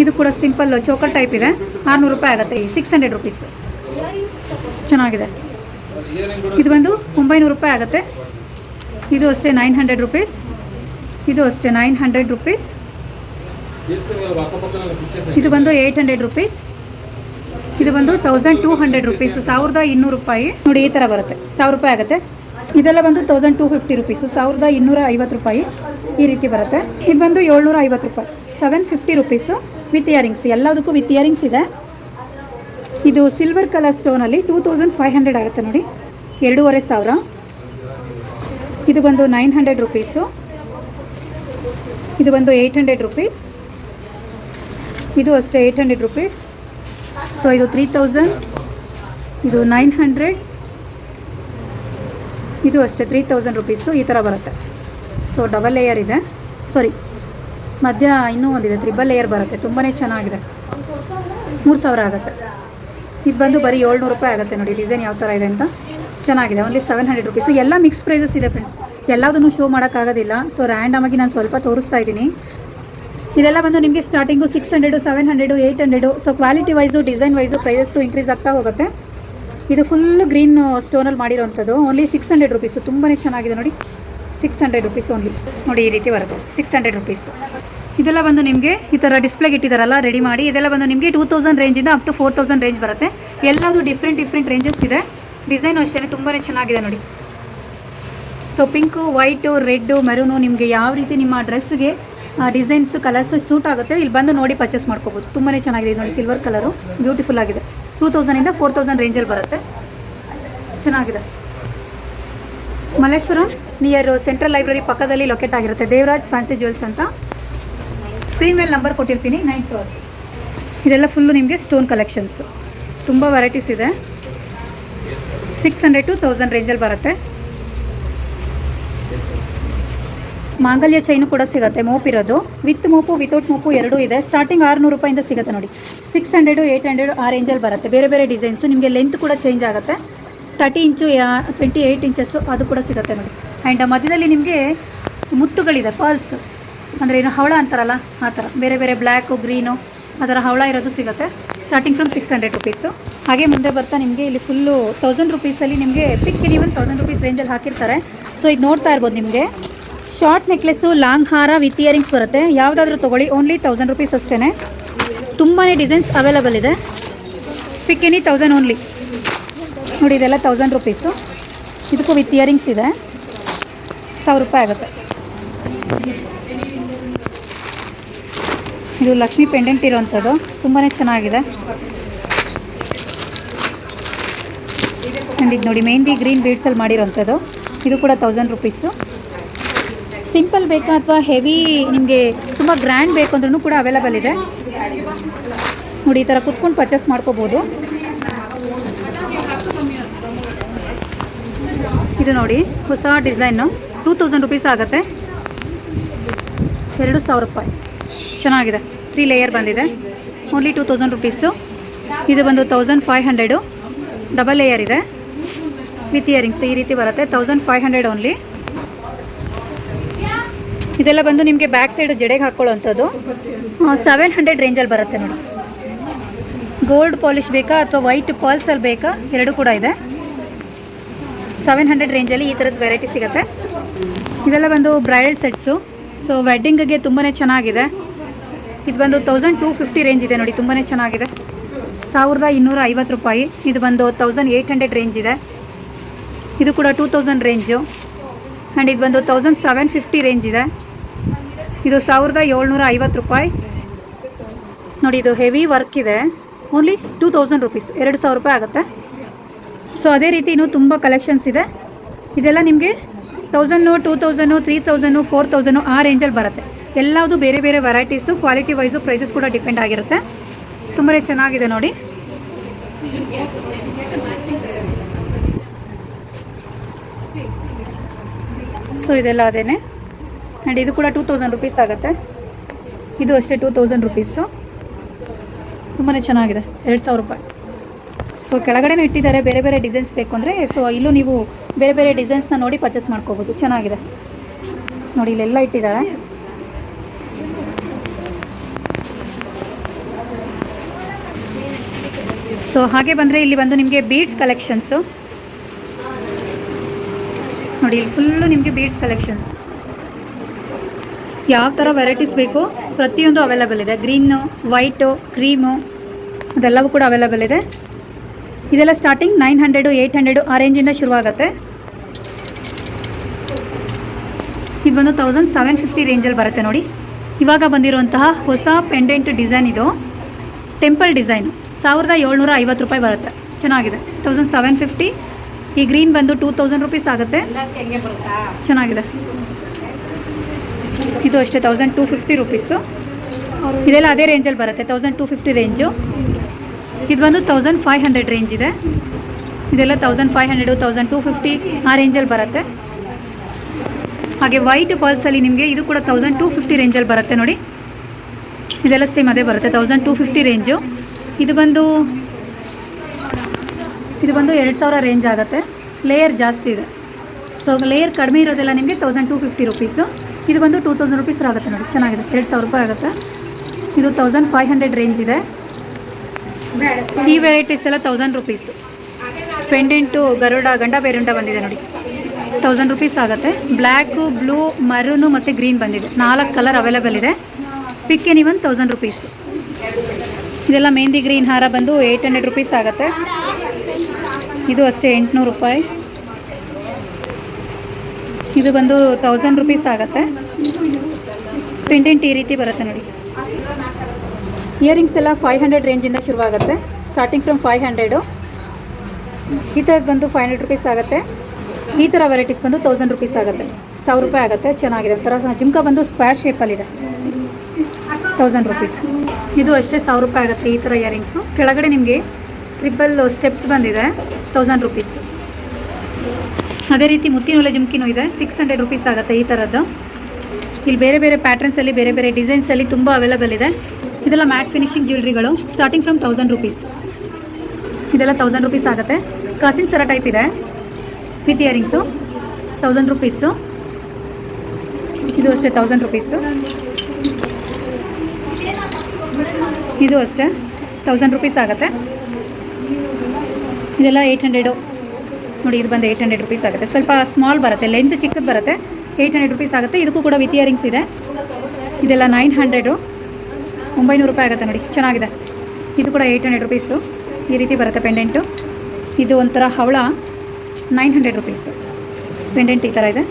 ಇದು ಕೂಡ ಸಿಂಪಲ್ ಚೋಕರ್ ಟೈಪ್ ಇದೆ, ಆರುನೂರು ರೂಪಾಯಿ ಆಗುತ್ತೆ ಈ ಸಿಕ್ಸ್ ಹಂಡ್ರೆಡ್ ರುಪೀಸ್ ಚೆನ್ನಾಗಿದೆ. ಇದು ಬಂದು ಒಂಬೈನೂರು ರೂಪಾಯಿ ಆಗುತ್ತೆ. ಇದು ಅಷ್ಟೇ ನೈನ್ ಹಂಡ್ರೆಡ್ ರುಪೀಸ್ ಇದು ಅಷ್ಟೇ ನೈನ್ ಹಂಡ್ರೆಡ್ ರುಪೀಸ್ ಇದು ಬಂದು ಏಯ್ಟ್ ಹಂಡ್ರೆಡ್ ರುಪೀಸ್ ಇದು ಬಂದು ತೌಸಂಡ್ ಟೂ ಹಂಡ್ರೆಡ್ ರುಪೀಸ್ ಸಾವಿರದ ಇನ್ನೂರು ರೂಪಾಯಿ. ನೋಡಿ ಈ ಥರ ಬರುತ್ತೆ, ಸಾವಿರ ರೂಪಾಯಿ ಆಗುತ್ತೆ. ಇದೆಲ್ಲ ಬಂದು ತೌಸಂಡ್ ಟೂ ಫಿಫ್ಟಿ ರುಪೀಸು ಸಾವಿರದ ಇನ್ನೂರ ಐವತ್ತು ರೂಪಾಯಿ ಈ ರೀತಿ ಬರುತ್ತೆ. ಇದು ಬಂದು ಏಳ್ನೂರ ಐವತ್ತು ರೂಪಾಯಿ. Seven fifty rupees with earrings ಎಲ್ಲದಕ್ಕೂ ವಿತ್ ಇಯರಿಂಗ್ಸ್ ಇದೆ. ಇದು ಸಿಲ್ವರ್ ಕಲರ್ ಸ್ಟೋನಲ್ಲಿ ಟೂ ತೌಸಂಡ್ ಫೈವ್ ಹಂಡ್ರೆಡ್ ಆಗುತ್ತೆ ನೋಡಿ. ಎರಡೂವರೆ ಸಾವಿರ. ಇದು ಬಂದು ನೈನ್ ಹಂಡ್ರೆಡ್ ರುಪೀಸು ಇದು ಬಂದು ಏಯ್ಟ್ ಹಂಡ್ರೆಡ್ ರುಪೀಸ್ ಇದು ಅಷ್ಟೇ ಏಯ್ಟ್ ಹಂಡ್ರೆಡ್ ರುಪೀಸ್ ಸೊ ಇದು ತ್ರೀ ತೌಸಂಡ್ ಇದು ನೈನ್ ಹಂಡ್ರೆಡ್ ಇದು ಅಷ್ಟೇ ತ್ರೀ ತೌಸಂಡ್ ರುಪೀಸು ಈ ಥರ ಬರುತ್ತೆ. ಸೊ ಡಬಲ್ ಲೇಯರ್ ಇದೆ. ಸಾರಿ ಮಧ್ಯ ಇನ್ನೂ ಒಂದಿದೆ ತ್ರಿಬಲ್ ಲೇಯರ್ ಬರುತ್ತೆ. ತುಂಬಾ ಚೆನ್ನಾಗಿದೆ. ಮೂರು ಸಾವಿರ ಆಗುತ್ತೆ. ಇದು ಬಂದು ಬರೀ ಏಳ್ನೂರು ರೂಪಾಯಿ ಆಗುತ್ತೆ ನೋಡಿ ಡಿಸೈನ್ ಯಾವ ಥರ ಇದೆ ಅಂತ. ಚೆನ್ನಾಗಿದೆ ಓನ್ಲಿ ಸೆವೆನ್ ಹಂಡ್ರೆಡ್ ರುಪೀಸು ಎಲ್ಲ ಮಿಕ್ಸ್ ಪ್ರೈಸಸ್ ಇದೆ ಫ್ರೆಂಡ್ಸ್ ಎಲ್ಲದನ್ನು ಶೋ ಮಾಡೋಕ್ಕಾಗೋದಿಲ್ಲ ಸೊ ರ್ಯಾಂಡಮಾಗಿ ನಾನು ಸ್ವಲ್ಪ ತೋರಿಸ್ತಾ ಇದ್ದೀನಿ. ಇದೆಲ್ಲ ಬಂದು ನಿಮಗೆ starting six hundred seven hundred eight hundred so quality wise design wise prices increase ಆಗ್ತಾ ಹೋಗುತ್ತೆ. ಇದು ಫುಲ್ ಗ್ರೀನ್ ಸ್ಟೋನಲ್ಲಿ ಮಾಡಿರೋವಂಥದ್ದು. ಓನ್ಲಿ ಸಿಕ್ಸ್ ಹಂಡ್ರೆಡ್ ರುಪೀಸು ತುಂಬಾ ಚೆನ್ನಾಗಿದೆ ನೋಡಿ. ಸಿಕ್ಸ್ ಹಂಡ್ರೆಡ್ ರುಪೀಸ್ ಓನ್ಲಿ ನೋಡಿ ಈ ರೀತಿ ಬರುತ್ತೆ. ಸಿಕ್ಸ್ ಹಂಡ್ರೆಡ್ ರುಪೀಸ್ ಇದೆಲ್ಲ ಬಂದು ನಿಮಗೆ ಈ ಥರ ಡಿಸ್ಪ್ಲೇಗೆ ಇಟ್ಟಿದ್ದಾರಲ್ಲ ರೆಡಿ ಮಾಡಿ. ಇದೆಲ್ಲ ಬಂದು ನಿಮಗೆ two thousand ರೇಂಜಿಂದ up to four thousand range ಬರುತ್ತೆ. ಎಲ್ಲದೂ ಡಿಫ್ರೆಂಟ್ ಡಿಫ್ರೆಂಟ್ ರೇಂಜಸ್ ಇದೆ. ಡಿಸೈನು ಅಷ್ಟೇ ತುಂಬಾ ಚೆನ್ನಾಗಿದೆ ನೋಡಿ. So pink white red maroon ನಿಮಗೆ ಯಾವ ರೀತಿ ನಿಮ್ಮ ಡ್ರೆಸ್ಗೆ ಡಿಸೈನ್ಸ್ ಕಲರ್ಸ್ ಸೂಟ್ ಆಗುತ್ತೆ, ಇಲ್ಲಿ ಬಂದು ನೋಡಿ ಪರ್ಚೇಸ್ ಮಾಡ್ಕೋಬೋದು. ತುಂಬಾ ಚೆನ್ನಾಗಿದೆ ನೋಡಿ ಸಿಲ್ವರ್ ಕಲರು ಬ್ಯೂಟಿಫುಲ್ ಆಗಿದೆ. ಟೂ ತೌಸಂಡಿಂದ ಫೋರ್ ತೌಸಂಡ್ ರೇಂಜಲ್ಲಿ ಬರುತ್ತೆ. ಚೆನ್ನಾಗಿದೆ. ಮಲ್ಲೇಶ್ವರಂ ನಿಯರ್ ಸೆಂಟ್ರಲ್ ಲೈಬ್ರರಿ ಪಕ್ಕದಲ್ಲಿ ಲೊಕೇಟ್ ಆಗಿರುತ್ತೆ. ದೇವರಾಜ್ ಫ್ಯಾನ್ಸಿ ಜ್ಯುವೆಲ್ಸ್ ಅಂತ. ಸ್ಕ್ರೀನ್ ಮೇಲೆ ನಂಬರ್ ಕೊಟ್ಟಿರ್ತೀನಿ ನೈನ್ ಕ್ರಾಸ್ ಇದೆಲ್ಲ ಫುಲ್ಲು ನಿಮಗೆ ಸ್ಟೋನ್ ಕಲೆಕ್ಷನ್ಸು ತುಂಬ ವೆರೈಟೀಸ್ ಇದೆ. ಸಿಕ್ಸ್ ಹಂಡ್ರೆಡ್ ಟು ತೌಸಂಡ್ ರೇಂಜಲ್ಲಿ ಬರುತ್ತೆ. ಮಾಂಗಲ್ಯ ಚೈನು ಕೂಡ ಸಿಗುತ್ತೆ ಮೋಪ್ ಇರೋದು ವಿತ್ ಮೋಪು ವಿತೌಟ್ ಮೋಪು ಎರಡೂ ಇದೆ. ಸ್ಟಾರ್ಟಿಂಗ್ ಆರುನೂರು ರೂಪಾಯಿಂದ ಸಿಗುತ್ತೆ ನೋಡಿ. ಸಿಕ್ಸ್ ಹಂಡ್ರೆಡು ಏಯ್ಟ್ ಹಂಡ್ರೆಡ್ ಆ ರೇಂಜಲ್ಲಿ ಬರುತ್ತೆ. ಬೇರೆ ಬೇರೆ ಡಿಸೈನ್ಸು ನಿಮಗೆ ಲೆಂತ್ ಕೂಡ ಚೇಂಜ್ ಆಗುತ್ತೆ. Thirty inch twenty eight inches ಅದು ಕೂಡ ಸಿಗುತ್ತೆ ನೋಡಿ. ಆ್ಯಂಡ್ ಮಧ್ಯದಲ್ಲಿ ನಿಮಗೆ ಮುತ್ತುಗಳಿದೆ ಪರ್ಲ್ಸ್ ಅಂದರೆ ಏನು ಹವಳ ಅಂತಾರಲ್ಲ, ಆ ಥರ. ಬೇರೆ ಬೇರೆ ಬ್ಲ್ಯಾಕು ಗ್ರೀನು ಆ ಥರ ಹವಳ ಇರೋದು ಸಿಗುತ್ತೆ. Starting from six hundred rupees ಹಾಗೆ ಮುಂದೆ ಬರ್ತಾ ನಿಮಗೆ ಇಲ್ಲಿ ಫುಲ್ಲು ತೌಸಂಡ್ ರುಪೀಸಲ್ಲಿ ನಿಮಗೆ ಪಿಕ್ ಇವನ್ ತೌಸಂಡ್ ರುಪೀಸ್ ರೇಂಜಲ್ಲಿ ಹಾಕಿರ್ತಾರೆ. ಸೊ ಇದು ನೋಡ್ತಾ ಇರ್ಬೋದು ನಿಮಗೆ. ಶಾರ್ಟ್ ನೆಕ್ಲೆಸ್ಸು ಲಾಂಗ್ ಹಾರ ವಿತ್ ಇಯರಿಂಗ್ಸ್ ಬರುತ್ತೆ. ಯಾವುದಾದ್ರೂ ತೊಗೊಳ್ಳಿ. ಓನ್ಲಿ ತೌಸಂಡ್ ರುಪೀಸ್ ಅಷ್ಟೇ ತುಂಬಾ ಡಿಸೈನ್ಸ್ ಅವೈಲಬಲ್ ಇದೆ. ಪಿಕ್ ಎನಿ ತೌಸಂಡ್ ಓನ್ಲಿ ನೋಡಿ, ಇದೆಲ್ಲ ತೌಸಂಡ್ ರುಪೀಸು ಇದಕ್ಕೂ ವಿತ್ ಇಯರಿಂಗ್ಸ್ ಇದೆ. ಸಾವಿರ ರೂಪಾಯಿ ಆಗುತ್ತೆ. ಇದು ಲಕ್ಷ್ಮಿ ಪೆಂಡೆಂಟ್ ಇರೋವಂಥದ್ದು. ತುಂಬಾ ಚೆನ್ನಾಗಿದೆ. ಆ್ಯಂಡ್ ನೋಡಿ ಮೆಹಂದಿ ಗ್ರೀನ್ ಬೀಡ್ಸಲ್ಲಿ ಮಾಡಿರೋವಂಥದ್ದು. ಇದು ಕೂಡ ತೌಸಂಡ್ ರುಪೀಸು ಸಿಂಪಲ್ ಬೇಕಾ ಅಥವಾ ಹೆವಿ ನಿಮಗೆ ತುಂಬ ಗ್ರ್ಯಾಂಡ್ ಬೇಕು ಅಂದ್ರೂ ಕೂಡ ಅವೈಲಬಲ್ ಇದೆ. ನೋಡಿ, ಈ ಥರ ಕುತ್ಕೊಂಡು ಪರ್ಚೇಸ್ ಮಾಡ್ಕೋಬೋದು. ಇದು ನೋಡಿ, ಹೊಸ ಡಿಸೈನು ಟೂ ತೌಸಂಡ್ ರುಪೀಸ್ ಆಗುತ್ತೆ. ಎರಡು ಸಾವಿರ ರೂಪಾಯಿ. ಚೆನ್ನಾಗಿದೆ. ತ್ರೀ ಲೇಯರ್ ಬಂದಿದೆ. ಓನ್ಲಿ ಟೂ ತೌಸಂಡ್ ರುಪೀಸು ಇದು ಬಂದು thousand five hundred double layer ಇದೆ. ವಿತ್ ಇಯರಿಂಗ್ಸ್ ಈ ರೀತಿ ಬರುತ್ತೆ. ತೌಸಂಡ್ ಫೈವ್ ಹಂಡ್ರೆಡ್ ಓನ್ಲಿ ಇದೆಲ್ಲ ಬಂದು ನಿಮಗೆ ಬ್ಯಾಕ್ ಸೈಡ್ ಜಡೆಗೆ ಹಾಕ್ಕೊಳ್ಳೋವಂಥದ್ದು ಸೆವೆನ್ ಹಂಡ್ರೆಡ್ ರೇಂಜಲ್ಲಿ ಬರುತ್ತೆ ನೋಡಿ. ಗೋಲ್ಡ್ ಪಾಲಿಷ್ ಬೇಕಾ ಅಥವಾ ವೈಟ್ ಪಾಲ್ಸಲ್ಲಿ ಬೇಕಾ? ಎರಡು ಕೂಡ ಇದೆ. ಸೆವೆನ್ ಹಂಡ್ರೆಡ್ ರೇಂಜಲ್ಲಿ ಈ ಥರದ ವೆರೈಟಿ ಸಿಗುತ್ತೆ. ಇದೆಲ್ಲ ಬಂದು ಬ್ರೈಡಲ್ ಸೆಟ್ಸು ಸೊ ವೆಡ್ಡಿಂಗ್ಗೆ ತುಂಬಾ ಚೆನ್ನಾಗಿದೆ. ಇದು ಬಂದು ತೌಸಂಡ್ ಟೂ ಫಿಫ್ಟಿ ರೇಂಜ್ ಇದೆ ನೋಡಿ ತುಂಬಾ ಚೆನ್ನಾಗಿದೆ. ಸಾವಿರದ ಇನ್ನೂರ ಐವತ್ತು ರೂಪಾಯಿ. ಇದು ಬಂದು ತೌಸಂಡ್ ಏಯ್ಟ್ ಹಂಡ್ರೆಡ್ ರೇಂಜ್ ಇದೆ. ಇದು ಕೂಡ ಟೂ ತೌಸಂಡ್ ರೇಂಜು ಆ್ಯಂಡ್ ಇದು ಬಂದು ತೌಸಂಡ್ ಸೆವೆನ್ ಫಿಫ್ಟಿ ರೇಂಜ್ ಇದೆ. ಇದು ಸಾವಿರದ ಏಳ್ನೂರ ಐವತ್ತು ರೂಪಾಯಿ. ನೋಡಿ, ಇದು ಹೆವಿ ವರ್ಕ್ ಇದೆ. ಓನ್ಲಿ ಟೂ ತೌಸಂಡ್ ರುಪೀಸ್ ಎರಡು ಸಾವಿರ ರೂಪಾಯಿ ಆಗುತ್ತೆ. ಸೊ ಅದೇ ರೀತಿ ಇನ್ನೂ ತುಂಬ ಕಲೆಕ್ಷನ್ಸ್ ಇದೆ. ಇದೆಲ್ಲ ನಿಮಗೆ thousand two thousand three thousand four thousand ಆ ರೇಂಜಲ್ಲಿ ಬರುತ್ತೆ. ಎಲ್ಲದು ಬೇರೆ ಬೇರೆ ವೆರೈಟೀಸು ಕ್ವಾಲಿಟಿ ವೈಸು ಪ್ರೈಸಸ್ ಕೂಡ ಡಿಪೆಂಡ್ ಆಗಿರುತ್ತೆ. ತುಂಬ ಚೆನ್ನಾಗಿದೆ ನೋಡಿ. ಸೊ ಇದೆಲ್ಲ ಅದೇನೆ. ಆ್ಯಂಡ್ ಇದು ಕೂಡ ಟೂ ತೌಸಂಡ್ ರುಪೀಸ್ ಆಗುತ್ತೆ. ಇದು ಅಷ್ಟೇ ಟೂ ತೌಸಂಡ್ ರುಪೀಸು ತುಂಬಾ ಚೆನ್ನಾಗಿದೆ. ಎರಡು ಸಾವಿರ ರೂಪಾಯಿ. ಸೊ ಕೆಳಗಡೆನೂ ಇಟ್ಟಿದ್ದಾರೆ. ಬೇರೆ ಬೇರೆ ಡಿಸೈನ್ಸ್ ಬೇಕು ಅಂದರೆ ಸೊ ಇಲ್ಲೂ ನೀವು ಬೇರೆ ಬೇರೆ ಡಿಸೈನ್ಸ್ನ ನೋಡಿ ಪರ್ಚೇಸ್ ಮಾಡ್ಕೋಬೋದು. ಚೆನ್ನಾಗಿದೆ. ನೋಡಿ, ಇಲ್ಲೆಲ್ಲ ಇಟ್ಟಿದ್ದಾರೆ. ಸೊ ಹಾಗೆ ಬಂದರೆ ಇಲ್ಲಿ ಬಂದು ನಿಮಗೆ ಬೀಡ್ಸ್ ಕಲೆಕ್ಷನ್ಸು ನೋಡಿ ಫುಲ್ಲು ನಿಮಗೆ ಬೀಡ್ಸ್ ಕಲೆಕ್ಷನ್ಸ್ ಯಾವ ಥರ ವೆರೈಟೀಸ್ ಬೇಕು ಪ್ರತಿಯೊಂದು ಅವೈಲಬಲ್ ಇದೆ. ಗ್ರೀನು ವೈಟು ಕ್ರೀಮು ಅದೆಲ್ಲವೂ ಕೂಡ ಅವೈಲಬಲ್ ಇದೆ. ಇದೆಲ್ಲ starting nine hundred eight hundred ಆ ರೇಂಜಿಂದ ಶುರುವಾಗುತ್ತೆ. ಇದು ಬಂದು ತೌಸಂಡ್ ಸೆವೆನ್ ಫಿಫ್ಟಿ ರೇಂಜಲ್ಲಿ ಬರುತ್ತೆ ನೋಡಿ. ಇವಾಗ ಬಂದಿರುವಂತಹ ಹೊಸ ಪೆಂಡೆಂಟ್ ಡಿಸೈನ್ ಇದು. ಟೆಂಪಲ್ ಡಿಸೈನು ಸಾವಿರದ ಏಳ್ನೂರ ಐವತ್ತು ರೂಪಾಯಿ ಬರುತ್ತೆ. ಚೆನ್ನಾಗಿದೆ. ತೌಸಂಡ್ ಸೆವೆನ್ ಫಿಫ್ಟಿ ಈ ಗ್ರೀನ್ ಬಂದು ಟೂ ತೌಸಂಡ್ ರುಪೀಸ್ ಆಗುತ್ತೆ. ಚೆನ್ನಾಗಿದೆ. ಇದು ಅಷ್ಟೇ ತೌಸಂಡ್ ಟೂ ಫಿಫ್ಟಿ ರುಪೀಸು ಇದೆಲ್ಲ ಅದೇ ರೇಂಜಲ್ಲಿ ಬರುತ್ತೆ ತೌಸಂಡ್ ಟೂ ಫಿಫ್ಟಿ ರೇಂಜು ಇದು ಬಂದು ತೌಸಂಡ್ ಫೈವ್ ಹಂಡ್ರೆಡ್ ರೇಂಜ್ ಇದೆ. ಇದೆಲ್ಲ thousand five hundred thousand two fifty ಆ ರೇಂಜಲ್ಲಿ ಬರುತ್ತೆ. ಹಾಗೆ ವೈಟ್ ಪರ್ಲ್ಸಲ್ಲಿ ನಿಮಗೆ ಇದು ಕೂಡ ತೌಸಂಡ್ ಟೂ ಫಿಫ್ಟಿ ರೇಂಜಲ್ಲಿ ಬರುತ್ತೆ ನೋಡಿ. ಇದೆಲ್ಲ ಸೇಮ್ ಅದೇ ಬರುತ್ತೆ ತೌಸಂಡ್ ಟೂ ಫಿಫ್ಟಿ ರೇಂಜು ಇದು ಬಂದು ಇದು ಬಂದು ಎರಡು ಸಾವಿರ ರೇಂಜ್ ಆಗುತ್ತೆ. ಲೇಯರ್ ಜಾಸ್ತಿ ಇದೆ. ಸೊ ಲೇಯರ್ ಕಡಿಮೆ ಇರೋದೆಲ್ಲ ನಿಮಗೆ ತೌಸಂಡ್ ಟು ಫಿಫ್ಟಿ ರುಪೀಸು ಇದು ಬಂದು ಟೂ ತೌಸಂಡ್ ರುಪೀಸ್ ಆಗುತ್ತೆ ನೋಡಿ, ಚೆನ್ನಾಗಿದೆ. ಎರಡು ಸಾವಿರ ರೂಪಾಯಿ ಆಗುತ್ತೆ. ಇದು ತೌಸಂಡ್ ಫೈವ್ ಹಂಡ್ರೆಡ್ ರೇಂಜ್ ಇದೆ. ಈ ವೆರೈಟೀಸ್ ಎಲ್ಲ ತೌಸಂಡ್ ರುಪೀಸು ಪೆಂಡೆಂಟು ಗರುಡ ಗಂಡ ಬೇರುಂಡ ಬಂದಿದೆ ನೋಡಿ. ತೌಸಂಡ್ ರುಪೀಸ್ ಆಗುತ್ತೆ. ಬ್ಲ್ಯಾಕು ಬ್ಲೂ ಮರೂನು ಮತ್ತು ಗ್ರೀನ್ ಬಂದಿದೆ. ನಾಲ್ಕು ಕಲರ್ ಅವೈಲೇಬಲ್ ಇದೆ. Pick any one thousand rupees ಇದೆಲ್ಲ ಮೆಹಂದಿ ಗ್ರೀನ್ ಹಾರ ಬಂದು ಏಯ್ಟ್ ಹಂಡ್ರೆಡ್ ರುಪೀಸ್ ಆಗುತ್ತೆ. ಇದು ಅಷ್ಟೇ ಎಂಟುನೂರು ರೂಪಾಯಿ. ಇದು ಬಂದು ತೌಸಂಡ್ ರುಪೀಸ್ ಆಗುತ್ತೆ. ಪೆಂಡೆಂಟ್ ಈ ರೀತಿ ಬರುತ್ತೆ ನೋಡಿ. ಇಯರಿಂಗ್ಸ್ ಎಲ್ಲ ಫೈವ್ ಹಂಡ್ರೆಡ್ ರೇಂಜಿಂದ ಶುರುವಾಗುತ್ತೆ. ಸ್ಟಾರ್ಟಿಂಗ್ ಫ್ರಮ್ ಫೈವ್ ಹಂಡ್ರೆಡು ಈ ಥರದ್ದು ಬಂದು ಫೈವ್ ಹಂಡ್ರೆಡ್ ರುಪೀಸ್ ಆಗುತ್ತೆ. ಈ ಥರ ವೆರೈಟೀಸ್ ಬಂದು ತೌಸಂಡ್ ರುಪೀಸ್ ಆಗುತ್ತೆ. ಸಾವಿರ ರೂಪಾಯಿ ಆಗುತ್ತೆ, ಚೆನ್ನಾಗಿದೆ. ಒಂಥರ ಜುಮ್ಕ ಬಂದು ಸ್ಕ್ವೇರ್ ಶೇಪಲ್ಲಿದೆ ತೌಸಂಡ್ ರುಪೀಸ್ ಇದು ಅಷ್ಟೇ ಸಾವಿರ ರೂಪಾಯಿ ಆಗುತ್ತೆ ಈ ಥರ ಇಯರಿಂಗ್ಸು ಕೆಳಗಡೆ ನಿಮಗೆ ಟ್ರಿಪಲ್ ಸ್ಟೆಪ್ಸ್ ಬಂದಿದೆ ತೌಸಂಡ್ ರುಪೀಸ್ ಅದೇ ರೀತಿ ಮುತ್ತಿನೊಲೆ ಜುಮ್ಕಿನೂ ಇದೆ ಸಿಕ್ಸ್ ಹಂಡ್ರೆಡ್ ರುಪೀಸ್ ಆಗುತ್ತೆ ಈ ಥರದ್ದು ಇಲ್ಲಿ ಬೇರೆ ಬೇರೆ ಪ್ಯಾಟ್ರನ್ಸಲ್ಲಿ ಬೇರೆ ಬೇರೆ ಡಿಸೈನ್ಸಲ್ಲಿ ತುಂಬ ಅವೈಲೇಬಲ್ ಇದೆ. ಇದೆಲ್ಲ ಮ್ಯಾಟ್ ಫಿನಿಶಿಂಗ್ ಜ್ಯುವೆಲ್ರಿಗಳು ಸ್ಟಾರ್ಟಿಂಗ್ ಫ್ರಮ್ ತೌಸಂಡ್ ರುಪೀಸ್ ಇದೆಲ್ಲ ತೌಸಂಡ್ ರುಪೀಸ್ ಆಗುತ್ತೆ. ಕಾಸಿನ್ ಸರ ಟೈಪ್ ಇದೆ. ವಿತ್ ಇಯರಿಂಗ್ಸು ತೌಸಂಡ್ ರುಪೀಸು ಇದು ಅಷ್ಟೇ ತೌಸಂಡ್ ರುಪೀಸು ಇದು ಅಷ್ಟೇ ತೌಸಂಡ್ ರುಪೀಸ್ ಆಗುತ್ತೆ. ಇದೆಲ್ಲ ಏಯ್ಟ್ ಹಂಡ್ರೆಡು ನೋಡಿ, ಇದು ಬಂದು ಏಯ್ಟ್ ಹಂಡ್ರೆಡ್ ರುಪೀಸ್ ಆಗುತ್ತೆ. ಸ್ವಲ್ಪ ಸ್ಮಾಲ್ ಬರುತ್ತೆ ಲೆಂತ್ ಚಿಕ್ಕದು ಬರುತ್ತೆ. ಏಯ್ಟ್ ಹಂಡ್ರೆಡ್ ರುಪೀಸ್ ಆಗುತ್ತೆ. ಇದಕ್ಕೂ ಕೂಡ ವಿತ್ ಇಯರಿಂಗ್ಸ್ ಇದೆ. ಇದೆಲ್ಲ ನೈನ್ ಹಂಡ್ರೆಡು ಒಂಬೈನೂರು ರೂಪಾಯಿ ಆಗುತ್ತೆ ನೋಡಿ, ಚೆನ್ನಾಗಿದೆ. ಇದು ಕೂಡ ಏಯ್ಟ್ ಹಂಡ್ರೆಡ್ ರುಪೀಸು ಈ ರೀತಿ ಬರುತ್ತೆ ಪೆಂಡೆಂಟು ಇದು ಒಂಥರ ಹವಳ ನೈನ್ ಹಂಡ್ರೆಡ್ ರುಪೀಸು ಪೆಂಡೆಂಟ್ ಈ ಥರ ಇದೆ.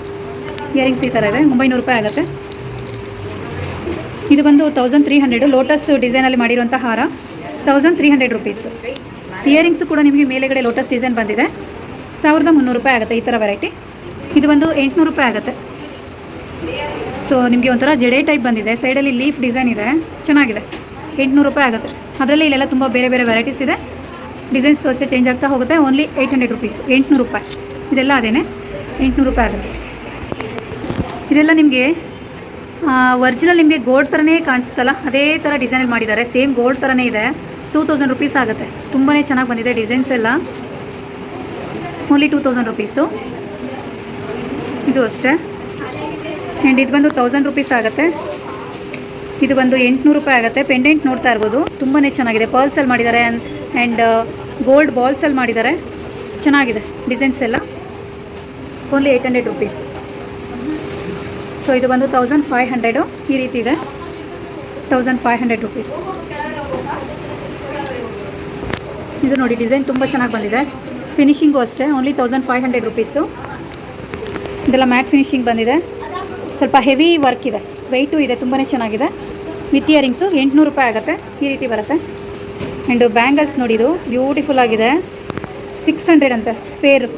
ಇಯರಿಂಗ್ಸ್ ಈ ಥರ ಇದೆ. ಒಂಬೈನೂರು ರೂಪಾಯಿ ಆಗುತ್ತೆ. ಇದು ಬಂದು ತೌಸಂಡ್ ತ್ರೀ ಹಂಡ್ರೆಡು ಲೋಟಸ್ ಡಿಸೈನಲ್ಲಿ ಮಾಡಿರುವಂಥ ಹಾರ thousand three hundred rupees earrings ಕೂಡ ನಿಮಗೆ ಮೇಲೆಗಡೆ ಲೋಟಸ್ ಡಿಸೈನ್ ಬಂದಿದೆ. ಸಾವಿರದ ಮುನ್ನೂರು ರೂಪಾಯಿ ಆಗುತ್ತೆ ಈ ಥರ ವೆರೈಟಿ ಇದು ಒಂದು ಎಂಟುನೂರು ರೂಪಾಯಿ ಆಗುತ್ತೆ. ಸೊ ನಿಮಗೆ ಒಂಥರ ಜಡೆ ಟೈಪ್ ಬಂದಿದೆ. ಸೈಡಲ್ಲಿ ಲೀಫ್ ಡಿಸೈನ್ ಇದೆ. ಚೆನ್ನಾಗಿದೆ. ಎಂಟುನೂರು ರೂಪಾಯಿ ಆಗುತ್ತೆ. ಅದರಲ್ಲಿ ಇಲ್ಲೆಲ್ಲ ತುಂಬ ಬೇರೆ ಬೇರೆ ವೆರೈಟೀಸ್ ಇದೆ. ಡಿಸೈನ್ಸ್ ಅಷ್ಟೇ ಚೇಂಜ್ ಆಗ್ತಾ ಹೋಗುತ್ತೆ. ಓನ್ಲಿ ಏಯ್ಟ್ ಹಂಡ್ರೆಡ್ ರುಪೀಸ್ ಎಂಟುನೂರು ರೂಪಾಯಿ. ಇದೆಲ್ಲ ಅದೇನೆ. ಎಂಟುನೂರು ರೂಪಾಯಿ ಆಗುತ್ತೆ. ಇದೆಲ್ಲ ನಿಮಗೆ ಒರಿಜಿನಲ್ ನಿಮಗೆ ಗೋಲ್ಡ್ ಥರನೇ ಕಾಣಿಸುತ್ತಲ್ಲ? ಅದೇ ಥರ ಡಿಸೈನಲ್ಲಿ ಮಾಡಿದ್ದಾರೆ. ಸೇಮ್ ಗೋಲ್ಡ್ ಥರನೇ ಇದೆ. ಟೂ ತೌಸಂಡ್ ರುಪೀಸ್ ಆಗುತ್ತೆ. ತುಂಬಾ ಚೆನ್ನಾಗಿ ಬಂದಿದೆ ಡಿಸೈನ್ಸ್ ಎಲ್ಲ. ಓನ್ಲಿ ಟೂ ತೌಸಂಡ್ ರುಪೀಸು ಇದು ಅಷ್ಟೇ. ಆ್ಯಂಡ್ ಇದು ಬಂದು ತೌಸಂಡ್ ರುಪೀಸ್ ಆಗುತ್ತೆ. ಇದು ಬಂದು ಎಂಟುನೂರು ರೂಪಾಯಿ ಆಗುತ್ತೆ. ಪೆಂಡೆಂಟ್ ನೋಡ್ತಾ ಇರ್ಬೋದು. ತುಂಬಾ ಚೆನ್ನಾಗಿದೆ. ಪರ್ಲ್ಸಲ್ಲಿ ಮಾಡಿದ್ದಾರೆ. ಆ್ಯಂಡ್ ಗೋಲ್ಡ್ ಬಾಲ್ಸಲ್ಲಿ ಮಾಡಿದ್ದಾರೆ. ಚೆನ್ನಾಗಿದೆ ಡಿಸೈನ್ಸ್ ಎಲ್ಲ. Only eight hundred rupees so ಇದು ಬಂದು ತೌಸಂಡ್ ಫೈವ್ ಹಂಡ್ರೆಡು ಈ ರೀತಿ ಇದೆ. ತೌಸಂಡ್ ಫೈವ್ ಹಂಡ್ರೆಡ್ ರುಪೀಸ್ ಇದು ನೋಡಿ ಡಿಸೈನ್ ತುಂಬ ಚೆನ್ನಾಗಿ ಬಂದಿದೆ. ಫಿನಿಶಿಂಗು ಅಷ್ಟೇ only thousand five hundred rupees ಇದೆಲ್ಲ ಮ್ಯಾಟ್ ಫಿನಿಶಿಂಗ್ ಬಂದಿದೆ. ಸ್ವಲ್ಪ ಹೆವಿ ವರ್ಕ್ ಇದೆ ವೆಯ್ಟು ಇದೆ ತುಂಬಾ ಚೆನ್ನಾಗಿದೆ. ವಿತ್ ಇಯರಿಂಗ್ಸು ಎಂಟುನೂರು ರೂಪಾಯಿ ಆಗುತ್ತೆ, ಈ ರೀತಿ ಬರುತ್ತೆ. ಆ್ಯಂಡು ಬ್ಯಾಂಗಲ್ಸ್ ನೋಡಿ ಇದು ಬ್ಯೂಟಿಫುಲ್ ಆಗಿದೆ. ಸಿಕ್ಸ್ ಹಂಡ್ರೆಡ್ ಅಂತೆ ಪೇರು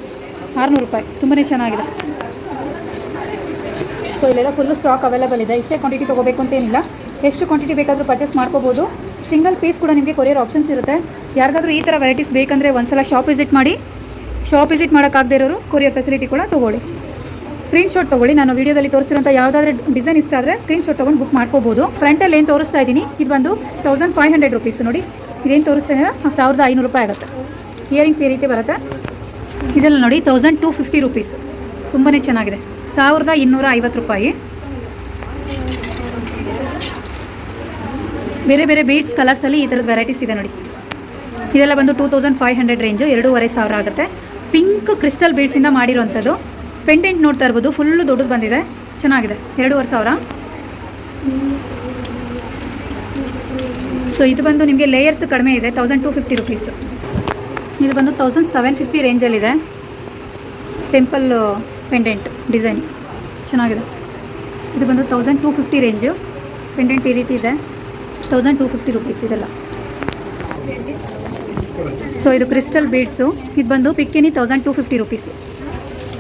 ಆರುನೂರು ರೂಪಾಯಿ ತುಂಬಾ ಚೆನ್ನಾಗಿದೆ. ಸೊ ಇಲ್ಲೆಲ್ಲ ಫುಲ್ಲು ಸ್ಟಾಕ್ ಅವೈಲೇಬಲ್ ಇದೆ. ಇಷ್ಟೇ ಕ್ವಾಂಟಿಟಿ ತೊಗೋಬೇಕು ಅಂತೇನಿಲ್ಲ ಎಷ್ಟು ಕ್ವಾಂಟಿಟಿ ಬೇಕಾದರೂ ಪರ್ಚೇಸ್ ಮಾಡ್ಕೋಬೋದು. ಸಿಂಗಲ್ ಪೀಸ್ ಕೂಡ ನಿಮಗೆ ಕೊರಿಯರ್ ಆಪ್ಷನ್ಸ್ ಇರುತ್ತೆ. ಯಾರಿಗಾದ್ರೂ ಈ ಥರ ವೆರೈಟೀಸ್ ಬೇಕಂದರೆ ಒಂದ್ಸಲ ಶಾಪ್ ವಿಸಿಟ್ ಮಾಡಿ. ಶಾಪ್ ವಿಸಿಟ್ ಮಾಡೋಕ್ಕಾಗದೇ ಇರೋರು ಕೊರಿಯರ್ ಫೆಸಿಲಿಟಿ ಕೂಡ ತೊಗೊಳ್ಳಿ. ಸ್ಕ್ರೀನ್ಶಾಟ್ ತೊಗೊಳ್ಳಿ. ನಾನು ವಿಡಿಯೋದಲ್ಲಿ ತೋರಿಸಿರೋಂಥ ಯಾವುದಾದ್ರೂ ಡಿಸೈನ್ ಇಷ್ಟ ಆದರೆ ಸ್ಕ್ರೀನ್ಶಾಟ್ ತೊಗೊಂಡು ಬುಕ್ ಮಾಡ್ಕೋಬೋದು. ಫ್ರಂಟಲ್ಲಿ ಏನು ತೋರಿಸ್ತಾ ಇದ್ದೀನಿ? ಇದು ಬಂದು ತೌಸಂಡ್ ಫೈವ್ ಹಂಡ್ರೆಡ್ ರುಪೀಸ್ ನೋಡಿ. ಇದೇನು ತೋರಿಸ್ತಾ ಸಾವಿರದ ಐನೂರು ರೂಪಾಯಿ ಆಗುತ್ತೆ. ಇಯರಿಂಗ್ಸ್ ಈ ರೀತಿ ಬರುತ್ತೆ. ಇದೆಲ್ಲ ನೋಡಿ ತೌಸಂಡ್ ಟು ಫಿಫ್ಟಿ ರುಪೀಸ್ ತುಂಬಾ ಚೆನ್ನಾಗಿದೆ. ಸಾವಿರದ ಇನ್ನೂರ ಐವತ್ತು ರೂಪಾಯಿ. ಬೇರೆ ಬೇರೆ ಬೀಡ್ಸ್ ಕಲರ್ಸಲ್ಲಿ ಈ ಥರದ ವೆರೈಟೀಸ್ ಇದೆ ನೋಡಿ. ಇದೆಲ್ಲ ಬಂದು two thousand five hundred range ಎರಡೂವರೆ ಸಾವಿರ ಆಗುತ್ತೆ. ಪಿಂಕ್ ಕ್ರಿಸ್ಟಲ್ ಬೀಡ್ಸಿಂದ ಮಾಡಿರೋವಂಥದ್ದು ಪೆಂಡೆಂಟ್ ನೋಡ್ತಾ ಇರ್ಬೋದು ಫುಲ್ಲು ದೊಡ್ಡದು ಬಂದಿದೆ. ಚೆನ್ನಾಗಿದೆ, ಎರಡೂವರೆ ಸಾವಿರ. ಸೊ ಇದು ಬಂದು ನಿಮಗೆ ಲೇಯರ್ಸ್ ಕಡಿಮೆ ಇದೆ ತೌಸಂಡ್ ಟೂ ಫಿಫ್ಟಿ ರುಪೀಸು ಇದು ಬಂದು ತೌಸಂಡ್ ಸೆವೆನ್ ಫಿಫ್ಟಿ ರೇಂಜಲ್ಲಿದೆ ಟೆಂಪಲ್ ಪೆಂಡೆಂಟ್ ಡಿಸೈನ್ ಚೆನ್ನಾಗಿದೆ. ಇದು ಬಂದು thousand two fifty range pendant ಈ ರೀತಿ ಇದೆ. ತೌಸಂಡ್ ಟೂ ಫಿಫ್ಟಿ ರುಪೀಸ್ ಇದೆಲ್ಲ. ಸೊ ಇದು ಕ್ರಿಸ್ಟಲ್ ಬೀಡ್ಸು ಇದು ಬಂದು ಪಿಕ್ಕಿನಿ thousand two fifty rupees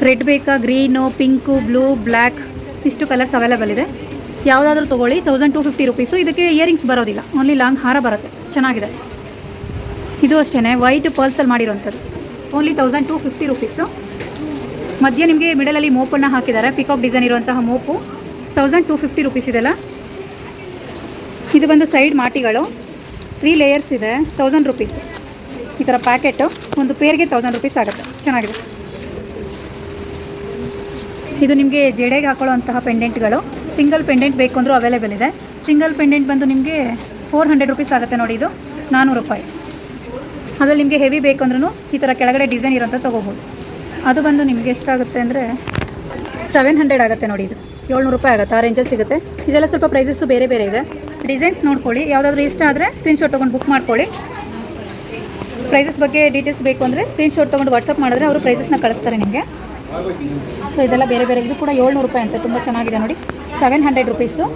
red ಬೇಕಾ ಗ್ರೀನು ಪಿಂಕು ಬ್ಲೂ ಬ್ಲ್ಯಾಕ್ ಇಷ್ಟು ಕಲರ್ಸ್ ಅವೈಲೇಬಲ್ ಇದೆ. ಯಾವುದಾದ್ರೂ ತೊಗೊಳ್ಳಿ ತೌಸಂಡ್ ಟು ಫಿಫ್ಟಿ ರುಪೀಸು ಇದಕ್ಕೆ ಇಯರಿಂಗ್ಸ್ ಬರೋದಿಲ್ಲ. ಓನ್ಲಿ ಲಾಂಗ್ ಹಾರ ಬರುತ್ತೆ. ಚೆನ್ನಾಗಿದೆ. ಇದು ಅಷ್ಟೇ ವೈಟ್ ಪರ್ಲ್ಸಲ್ಲಿ ಮಾಡಿರೋಂಥದ್ದು only thousand two fifty rupees ಮಧ್ಯೆ ನಿಮಗೆ ಮಿಡಲಲ್ಲಿ ಮೋಪನ್ನು ಹಾಕಿದ್ದಾರೆ. ಪಿಕಾಕ್ ಡಿಸೈನ್ ಇರುವಂತಹ ಮೋಪು. ತೌಸಂಡ್ ಟು ಫಿಫ್ಟಿ ರುಪೀಸ್ ಇದೆಲ್ಲ. ಇದು ಬಂದು ಸೈಡ್ ಮಾಟಿಗಳು. ತ್ರೀ ಲೇಯರ್ಸ್ ಇದೆ. ತೌಸಂಡ್ ರುಪೀಸ್ ಈ ಥರ ಪ್ಯಾಕೆಟು ಒಂದು ಪೇರ್ಗೆ ತೌಸಂಡ್ ರುಪೀಸ್ ಆಗುತ್ತೆ. ಚೆನ್ನಾಗಿದೆ. ಇದು ನಿಮಗೆ ಜಡೆಗೆ ಹಾಕೊಳ್ಳುವಂತಹ ಪೆಂಡೆಂಟ್ಗಳು ಸಿಂಗಲ್ ಪೆಂಡೆಂಟ್ ಬೇಕು ಅಂದರೂ ಅವೈಲೇಬಲ್ ಇದೆ. ಸಿಂಗಲ್ ಪೆಂಡೆಂಟ್ ಬಂದು ನಿಮಗೆ ಫೋರ್ ಹಂಡ್ರೆಡ್ ರುಪೀಸ್ ಆಗುತ್ತೆ ನೋಡಿ ಇದು. ನಾನ್ನೂರು ರೂಪಾಯಿ. ಅದರಲ್ಲಿ ನಿಮಗೆ ಹೆವಿ ಬೇಕಂದ್ರೂ ಈ ಥರ ಕೆಳಗಡೆ ಡಿಸೈನ್ ಇರೋಂಥ ತೊಗೋಬೋದು. ಅದು ಬಂದು ನಿಮಗೆ ಎಷ್ಟಾಗುತ್ತೆ ಅಂದರೆ ಸೆವೆನ್ ಹಂಡ್ರೆಡ್ ಆಗುತ್ತೆ ನೋಡಿ ಇದು. ಏಳ್ನೂರು ರೂಪಾಯಿ ಆಗುತ್ತೆ. ಆ ರೇಂಜಲ್ಲಿ ಸಿಗುತ್ತೆ. ಇದೆಲ್ಲ ಸ್ವಲ್ಪ ಪ್ರೈಸಸ್ಸು ಬೇರೆ ಬೇರೆ ಇದೆ. ಡಿಸೈನ್ಸ್ ನೋಡ್ಕೊಳ್ಳಿ. ಯಾವುದಾದ್ರೂ ಇಷ್ಟ ಆದರೆ ಸ್ಕ್ರೀನ್ಶಾಟ್ ತೊಗೊಂಡು ಬುಕ್ ಮಾಡ್ಕೊಳ್ಳಿ. ಪ್ರೈಸಸ್ ಬಗ್ಗೆ ಡೀಟೇಲ್ಸ್ ಬೇಕು ಅಂದರೆ ಸ್ಕ್ರೀನ್ಶಾಟ್ ತೊಗೊಂಡು ವಾಟ್ಸಪ್ ಮಾಡಿದ್ರೆ ಅವರು ಪ್ರೈಸಸ್ನ ಕಳಿಸ್ತಾರೆ ನಿಮಗೆ. ಸೊ ಇದೆಲ್ಲ ಬೇರೆ ಬೇರೆ, ಇದು ಕೂಡ ಏಳ್ನೂರು ರೂಪಾಯಿ ಅಂತ, ತುಂಬ ಚೆನ್ನಾಗಿದೆ ನೋಡಿ. ಸೆವೆನ್ ಹಂಡ್ರೆಡ್ ರುಪೀಸು